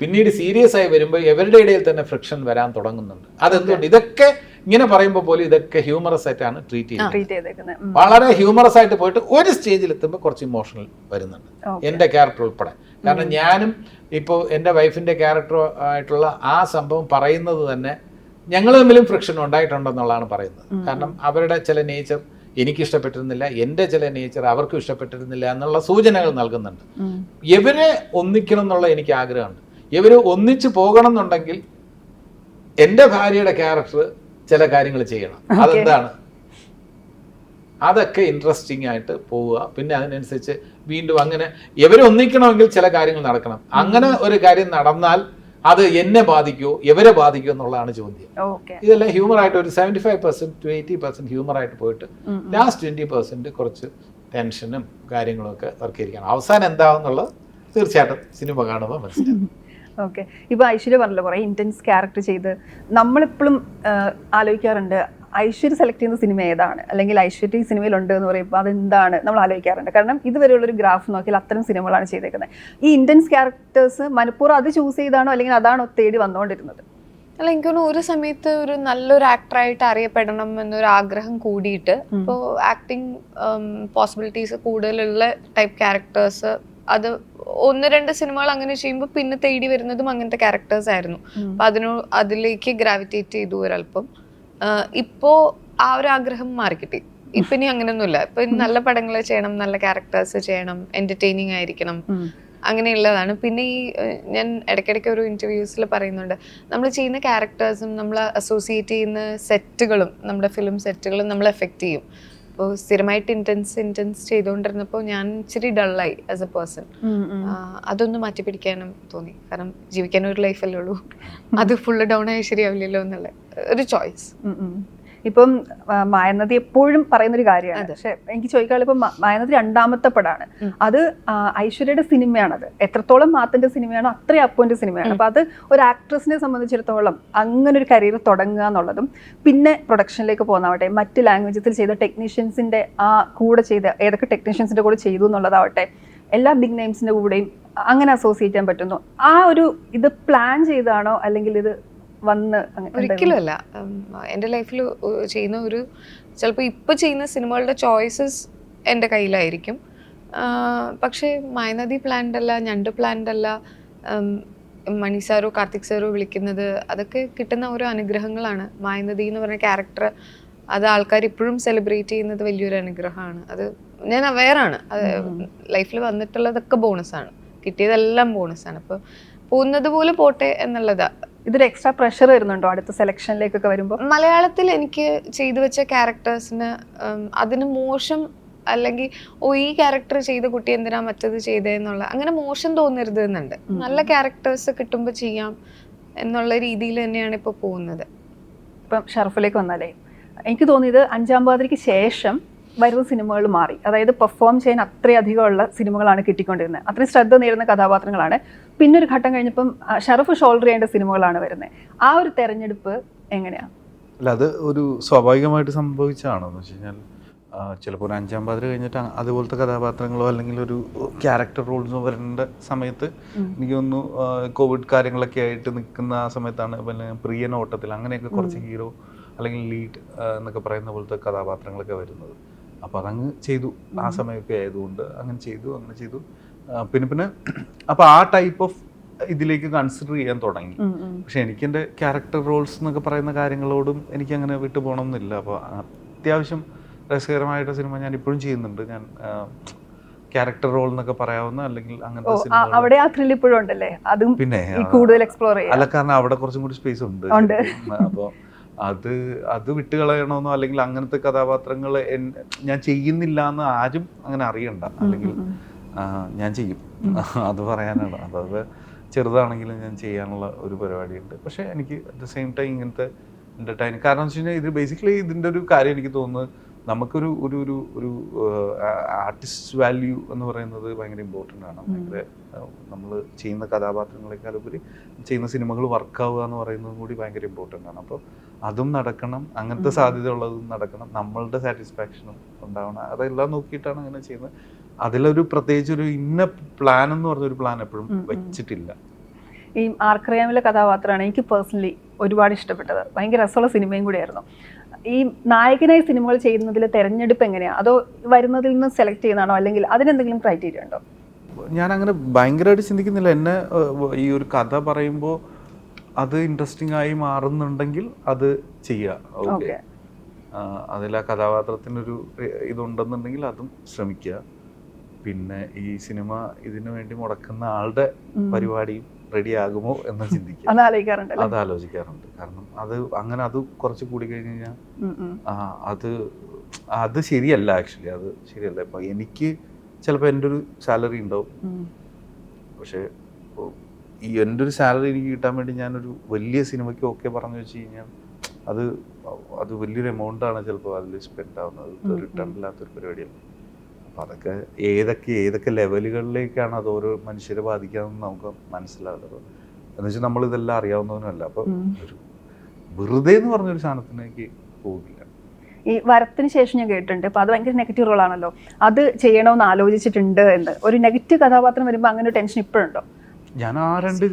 Speaker 4: പിന്നീട് സീരിയസ് ആയി വരുമ്പോൾ ഇവരുടെ ഇടയിൽ തന്നെ ഫ്രിക്ഷൻ വരാൻ തുടങ്ങുന്നുണ്ട്. അതെന്തുകൊണ്ട്? ഇതൊക്കെ ഇങ്ങനെ പറയുമ്പോൾ പോലും ഇതൊക്കെ ഹ്യൂമറസ് ആയിട്ടാണ് ട്രീറ്റ് ചെയ്യുന്നത്. വളരെ ഹ്യൂമറസ് ആയിട്ട് പോയിട്ട് ഒരു സ്റ്റേജിൽ എത്തുമ്പോൾ കുറച്ച് ഇമോഷണൽ വരുന്നുണ്ട്. എന്റെ ക്യാരക്ടർ ഉൾപ്പെടെ. കാരണം ഞാനും ഇപ്പോൾ എന്റെ വൈഫിന്റെ ക്യാരക്ടർ ആയിട്ടുള്ള ആ സംഭവം പറയുന്നത് തന്നെ ഞങ്ങൾ തമ്മിലും ഫ്രിക്ഷൻ ഉണ്ടായിട്ടുണ്ടെന്നുള്ളതാണ് പറയുന്നത്. കാരണം അവരുടെ ചില നേച്ചർ എനിക്ക് ഇഷ്ടപ്പെട്ടിരുന്നില്ല എന്റെ ചില നേച്ചർ അവർക്കും ഇഷ്ടപ്പെട്ടിരുന്നില്ല എന്നുള്ള സൂചനകൾ നൽകുന്നുണ്ട്. ഇവരെ ഒന്നിക്കണം എന്നുള്ള എനിക്ക് ആഗ്രഹമുണ്ട്. ഇവർ ഒന്നിച്ചു പോകണം എന്നുണ്ടെങ്കിൽ എന്റെ ഭാര്യയുടെ ക്യാരക്ടർ ചില കാര്യങ്ങൾ ചെയ്യണം. അതെന്താണ്? അതൊക്കെ ഇൻട്രസ്റ്റിംഗ് ആയിട്ട് പോവുക. പിന്നെ അതിനനുസരിച്ച് വീണ്ടും അങ്ങനെ ഇവരെ ഒന്നിക്കണമെങ്കിൽ ചില കാര്യങ്ങൾ നടക്കണം. അങ്ങനെ ഒരു കാര്യം നടന്നാൽ അത് എന്നെ ബാധിക്കുമോ ഇവരെ ബാധിക്കുമോ എന്നുള്ളതാണ് ചോദ്യം. ഇതെല്ലാം ഹ്യൂമർ ആയിട്ട് ഒരു seventy five percent to eighty percent humour ആയിട്ട് പോയിട്ട് ലാസ്റ്റ് ട്വന്റി പെർസെന്റ് കുറച്ച് ടെൻഷനും കാര്യങ്ങളും ഒക്കെ വർക്കിയിരിക്കണം അവസാനം എന്താവെന്നുള്ളത് തീർച്ചയായിട്ടും സിനിമ കാണുമ്പോൾ മനസ്സിലാവും.
Speaker 2: ഓക്കെ. ഇപ്പൊ ഐശ്വര്യ പറഞ്ഞല്ലോ കുറെ ഇന്റൻസ് ക്യാരക്ടർ ചെയ്ത് നമ്മളിപ്പോഴും ആലോചിക്കാറുണ്ട് ഐശ്വര്യ സെലക്ട് ചെയ്യുന്ന സിനിമ ഏതാണ്? അല്ലെങ്കിൽ ഐശ്വര്യ ഈ സിനിമയിലുണ്ട് എന്ന് പറയുമ്പോൾ അതെന്താണ് നമ്മൾ ആലോചിക്കാറുണ്ട്. കാരണം ഇതുവരെയുള്ള ഒരു ഗ്രാഫ് നോക്കിയാൽ അത്തരം സിനിമകളാണ് ചെയ്തേക്കുന്നത്. ഈ ഇന്ത്യൻസ് ക്യാരക്ടേഴ്സ് മനഃപൂർവം അത് ചൂസ് ചെയ്താണോ അല്ലെങ്കിൽ അതാണോ തേടി വന്നുകൊണ്ടിരുന്നത്?
Speaker 1: അല്ല എനിക്ക് തോന്നുന്നു ഒരു സമയത്ത് ഒരു നല്ലൊരു ആക്ടറായിട്ട് അറിയപ്പെടണം എന്നൊരു ആഗ്രഹം കൂടിയിട്ട് ഇപ്പോൾ ആക്ടിങ് പോസിബിലിറ്റീസ് കൂടുതലുള്ള ടൈപ്പ് ക്യാരക്ടേഴ്സ് അത് ഒന്ന് രണ്ട് സിനിമകൾ അങ്ങനെ ചെയ്യുമ്പോൾ പിന്നെ തേടി വരുന്നതും അങ്ങനത്തെ ക്യാരക്ടേഴ്സ് ആയിരുന്നു. അപ്പൊ അതിനോ അതിലേക്ക് ഗ്രാവിറ്റേറ്റ് ചെയ്തു ഒരല്പം ഇപ്പോ ആ ഒരു ആഗ്രഹം മാറിക്കിട്ടി. ഇപ്പൊ ഇനി അങ്ങനെയൊന്നുമില്ല ഇപ്പൊ നല്ല പടങ്ങൾ ചെയ്യണം നല്ല ക്യാരക്ടേഴ്സ് ചെയ്യണം എന്റർടൈനിങ് ആയിരിക്കണം. അങ്ങനെയുള്ളതാണ്. പിന്നെ ഈ ഞാൻ ഇടയ്ക്കിടയ്ക്ക് ഒരു ഇന്റർവ്യൂസിൽ പറയുന്നുണ്ട്. നമ്മൾ ചെയ്യുന്ന ക്യാരക്ടേഴ്സും നമ്മൾ അസോസിയേറ്റ് ചെയ്യുന്ന സെറ്റുകളും നമ്മുടെ ഫിലിം സെറ്റുകളും നമ്മൾ എഫക്റ്റ് ചെയ്യും. അപ്പോൾ സ്ഥിരമായിട്ട് ഇന്റൻസ് ഇന്റൻസ് ചെയ്തുകൊണ്ടിരുന്നപ്പോൾ ഞാൻ ഇച്ചിരി ഡള്ളായി ആസ് എ പേഴ്സൺ അതൊന്ന് മാറ്റി പിടിക്കാനും തോന്നി. കാരണം ജീവിക്കാൻ ഒരു ലൈഫല്ലേ ഉള്ളൂ. അത് ഫുള്ള് ഡൗൺ ആയി ശരിയാവില്ലല്ലോ എന്നുള്ള ഒരു ചോയ്സ്.
Speaker 2: ഇപ്പം മായനദി എപ്പോഴും പറയുന്ന ഒരു കാര്യമാണ് പക്ഷെ എനിക്ക് ചോദിക്കാനുള്ള ഇപ്പം മായനദി രണ്ടാമത്തെ പടമാണ് അത് ഐശ്വര്യയുടെ സിനിമയാണത്. എത്രത്തോളം മാത്തിന്റെ സിനിമയാണോ അത്രയും അപ്പുവിന്റെ സിനിമയാണ്. അപ്പൊ അത് ഒരു ആക്ട്രസിനെ സംബന്ധിച്ചിടത്തോളം അങ്ങനെ ഒരു കരിയർ തുടങ്ങുക എന്നുള്ളതും പിന്നെ പ്രൊഡക്ഷനിലേക്ക് പോകുന്നതാവട്ടെ മറ്റ് ലാംഗ്വേജസിൽ ചെയ്ത ടെക്നീഷ്യൻസിന്റെ ആ കൂടെ ചെയ്ത ഏതൊക്കെ ടെക്നീഷ്യൻസിന്റെ കൂടെ ചെയ്തു എന്നുള്ളതാവട്ടെ എല്ലാ ബിഗ് നെയിംസിന്റെ കൂടെയും അങ്ങനെ അസോസിയേറ്റ് ചെയ്യാൻ പറ്റുന്നു. ആ ഒരു ഇത് പ്ലാൻ ചെയ്താണോ അല്ലെങ്കിൽ ഇത് വന്ന്
Speaker 1: ഒരിക്കലുമല്ല എന്റെ ലൈഫിൽ ചെയ്യുന്ന ഒരു ചിലപ്പോൾ ഇപ്പോൾ ചെയ്യുന്ന സിനിമകളുടെ ചോയ്സസ് എന്റെ കയ്യിലായിരിക്കും. പക്ഷേ മായനദി പ്ലാൻഡ് അല്ല ഞണ്ട് പ്ലാൻഡ് അല്ല മണി സാറോ കാർത്തിക് സാറോ വിളിക്കുന്നത് അതൊക്കെ കിട്ടുന്ന ഓരോ അനുഗ്രഹങ്ങളാണ്. മായനദി എന്ന് പറഞ്ഞ ക്യാരക്ടർ അത് ആൾക്കാർ ഇപ്പോഴും സെലിബ്രേറ്റ് ചെയ്യുന്നത് വലിയൊരു അനുഗ്രഹമാണ്. അത് ഞാൻ അവെയറാണ് അത് ലൈഫിൽ വന്നിട്ടുള്ളതൊക്കെ ബോണസാണ് കിട്ടിയതെല്ലാം ബോണസാണ് അപ്പോൾ പോകുന്നത് പോലെ പോട്ടെ എന്നുള്ളതാ.
Speaker 2: ഇതൊരു എക്സ്ട്രാ പ്രഷർ വരുന്നുണ്ടോ അടുത്ത സെലക്ഷനിലേക്കൊക്കെ വരുമ്പോൾ
Speaker 1: മലയാളത്തിൽ എനിക്ക് ചെയ്തു വെച്ച ക്യാരക്ടേഴ്സിന് അതിന് മോശം അല്ലെങ്കിൽ ഓ ഈ ക്യാരക്ടർ ചെയ്ത കുട്ടി എന്തിനാ മറ്റത് ചെയ്തതെന്നുള്ള അങ്ങനെ മോശം തോന്നരുത് എന്നുണ്ട്. നല്ല ക്യാരക്ടേഴ്സ് കിട്ടുമ്പോൾ ചെയ്യാം എന്നുള്ള രീതിയിൽ തന്നെയാണ് ഇപ്പോൾ പോകുന്നത്.
Speaker 2: ഇപ്പം ഷർഫിലേക്ക് വന്നാലേ എനിക്ക് തോന്നിയത് അഞ്ചാം പാതിരിക്ക് ശേഷം വരുന്ന സിനിമകൾ മാറി. അതായത് പെർഫോം ചെയ്യാൻ അത്രയധികമുള്ള സിനിമകളാണ് കിട്ടിക്കൊണ്ടിരുന്നത്. അത്രയും ശ്രദ്ധ നേടുന്ന കഥാപാത്രങ്ങളാണ് പിന്നെ ഒരു ഘട്ടം കഴിഞ്ഞപ്പം ഷറഫ് ഷോൾഡർ ചെയ്യേണ്ട സിനിമകളാണ് വരുന്നത് ആ ഒരു തെരഞ്ഞെടുപ്പ് എങ്ങനെയാണ്
Speaker 3: അല്ല അത് ഒരു സ്വാഭാവികമായിട്ട് സംഭവിച്ചതാണോ? എന്ന് വെച്ച് കഴിഞ്ഞാൽ ചിലപ്പോൾ ഒരു അഞ്ചാം പാതിര കഴിഞ്ഞിട്ട് അതുപോലത്തെ കഥാപാത്രങ്ങളോ അല്ലെങ്കിൽ ഒരു ക്യാരക്ടർ റോൾസോ വരേണ്ട സമയത്ത് എനിക്ക് തോന്നുന്നു കോവിഡ് കാര്യങ്ങളൊക്കെ ആയിട്ട് നിൽക്കുന്ന ആ സമയത്താണ് പിന്നെ പ്രിയൻ ഓട്ടത്തിൽ അങ്ങനെയൊക്കെ കുറച്ച് ഹീറോ അല്ലെങ്കിൽ ലീഡ് എന്നൊക്കെ പറയുന്ന പോലത്തെ കഥാപാത്രങ്ങളൊക്കെ വരുന്നത്. അപ്പോൾ അതങ്ങ് ചെയ്തു. ആ സമയമൊക്കെ ആയതുകൊണ്ട് അങ്ങനെ ചെയ്തു അങ്ങനെ ചെയ്തു. പിന്നെ പിന്നെ അപ്പൊ ആ ടൈപ്പ് ഓഫ് ഇതിലേക്ക് കൺസിഡർ ചെയ്യാൻ തുടങ്ങി. പക്ഷെ എനിക്ക് എന്റെ ക്യാരക്ടർ റോൾസ് എന്നൊക്കെ പറയുന്ന കാര്യങ്ങളോടും എനിക്ക് അങ്ങനെ വിട്ടു പോകണമെന്നില്ല അപ്പോൾ അത്യാവശ്യം രസകരമായിട്ട് സിനിമ ഞാൻ ഇപ്പോഴും ചെയ്യുന്നുണ്ട്. ഞാൻ ക്യാരക്ടർ റോൾ എന്നൊക്കെ പറയാവുന്ന അല്ലെങ്കിൽ അങ്ങനത്തെ സിനിമ
Speaker 2: അവിടെ ആ ത്രിൽ ഇപ്പോഴും ഉണ്ടല്ലേ? അതും
Speaker 3: പിന്നെ
Speaker 2: കൂടുതൽ എക്സ്പ്ലോർ ചെയ്യാം
Speaker 3: അല്ല കാരണം അവിടെ കുറച്ചും കൂടി സ്പേസ് ഉണ്ട്
Speaker 2: അപ്പൊ
Speaker 3: അപ്പോൾ അത് അത് വിട്ടുകളയണമെന്നോ അല്ലെങ്കിൽ അങ്ങനത്തെ കഥാപാത്രങ്ങൾ ഞാൻ ചെയ്യുന്നില്ല എന്ന് ആരും അങ്ങനെ അറിയണ്ട. അല്ലെങ്കിൽ ഞാൻ ചെയ്യും. അത് പറയാനാണ്. അതായത് ചെറുതാണെങ്കിലും ഞാൻ ചെയ്യാനുള്ള ഒരു പരിപാടിയുണ്ട്. പക്ഷേ എനിക്ക് അറ്റ് ദ സെയിം ടൈം ഇങ്ങനത്തെ എന്റർടൈൻ കാരണം വെച്ച് കഴിഞ്ഞാൽ ഇത് ബേസിക്കലി ഇതിന്റെ ഒരു കാര്യം എനിക്ക് തോന്നുന്നത് നമുക്കൊരു ഒരു ഒരു ഒരു ആർട്ടിസ്റ്റ് വാല്യൂ എന്ന് പറയുന്നത് ഭയങ്കര ഇമ്പോർട്ടന്റ് ആണ്. ഭയങ്കര നമ്മൾ ചെയ്യുന്ന കഥാപാത്രങ്ങളെക്കാൾ ഉപരി ചെയ്യുന്ന സിനിമകൾ വർക്കാവുക എന്ന് പറയുന്നതും കൂടി ഭയങ്കര ഇമ്പോർട്ടന്റ് ആണ്. അപ്പോൾ അതും നടക്കണം. അങ്ങനത്തെ സാധ്യത ഉള്ളതും നടക്കണം. നമ്മളുടെ സാറ്റിസ്ഫാക്ഷനും ഉണ്ടാവണം. അതെല്ലാം നോക്കിയിട്ടാണ് അങ്ങനെ ചെയ്യുന്നത്. അതിലൊരു പ്രത്യേകിച്ച് ഒരു ഇന്ന പ്ലാൻ എന്ന് പറഞ്ഞ ഒരു പ്ലാൻ എപ്പോഴും. വെച്ചിട്ടില്ല.
Speaker 2: ഈ ആർക്കറിയാമിലെ കഥാപാത്രമാണ് എനിക്ക് പേഴ്സണലി ഒരുപാട് ഇഷ്ടപ്പെട്ടത്. ഭയങ്കര രസമുള്ള സിനിമയും കൂടിയായിരുന്നു. ഈ നായകനായി സിനിമകൾ ചെയ്യുന്നതിൽ തെരഞ്ഞെടുപ്പ് എങ്ങനെയാണ് അതോ വരുന്നതിൽ നിന്ന് സെലക്ട് ചെയ്യുന്നതാണോ? അല്ലെങ്കിൽ അതിനെന്തെങ്കിലും ക്രൈറ്റീരിയ ഉണ്ടോ?
Speaker 3: ഞാൻ അങ്ങനെ ഭയങ്കരമായിട്ട് ചിന്തിക്കുന്നില്ല. എന്നെ ഈ ഒരു കഥ പറയുമ്പോൾ അത് ഇൻട്രസ്റ്റിംഗ് ആയി മാറുന്നുണ്ടെങ്കിൽ അത് ചെയ്യുക ഓക്കെ അതിൽ ആ കഥാപാത്രത്തിനൊരു ഇതുണ്ടെന്നുണ്ടെങ്കിൽ അതും ശ്രമിക്കുക. പിന്നെ ഈ സിനിമ ഇതിനു വേണ്ടി മുടക്കുന്ന ആളുടെ പരിപാടിയും റെഡി ആകുമോ എന്ന്
Speaker 2: ചിന്തിക്കും.
Speaker 3: അത് ആലോചിക്കാറുണ്ട്. കാരണം അത് അങ്ങനെ അത് കുറച്ച് കൂടി കഴിഞ്ഞു കഴിഞ്ഞാൽ അത് അത് ശരിയല്ല ആക്ച്വലി അത് ശരിയല്ല. ഇപ്പൊ എനിക്ക് ചിലപ്പോൾ എന്റെ ഒരു സാലറി ഉണ്ടാവും. പക്ഷെ ഈ എന്റെ ഒരു സാലറി എനിക്ക് കിട്ടാൻ വേണ്ടി ഞാനൊരു വലിയ സിനിമയ്ക്ക് ഓക്കെ പറഞ്ഞു വെച്ച് കഴിഞ്ഞാൽ അത് അത് വലിയൊരു എമൗണ്ട് ആണ് ചിലപ്പോൾ അതിൽ സ്പെൻഡ് ആവുന്നത്. റിട്ടേൺ. ഇല്ലാത്തൊരു പരിപാടിയല്ല. അപ്പം അതൊക്കെ ഏതൊക്കെ ഏതൊക്കെ ലെവലുകളിലേക്കാണ് അത് ഓരോ മനുഷ്യരെ ബാധിക്കാമെന്ന് നമുക്ക് മനസ്സിലാകുന്നത് അപ്പോൾ എന്ന് വെച്ചാൽ നമ്മൾ ഇതെല്ലാം അറിയാവുന്നവനല്ല അപ്പോൾ ഒരു വെറുതെ എന്ന് പറഞ്ഞൊരു സാധനത്തിലേക്ക് പോകില്ല
Speaker 2: ഈ വരത്തിന് ശേഷം ഞാൻ കേട്ടിട്ടുണ്ട്. അപ്പൊ അത് ഭയങ്കര നെഗറ്റീവ് റോൾ ആണല്ലോ. അത് ചെയ്യണമെന്ന് ആലോചിച്ചിട്ടുണ്ട് എന്ന്. ഒരു നെഗറ്റീവ് കഥാപാത്രം വരുമ്പോൾ അങ്ങനെ ഒരു ടെൻഷൻ ഇപ്പോഴുണ്ടോ?
Speaker 3: ഞാൻ ആ രണ്ട്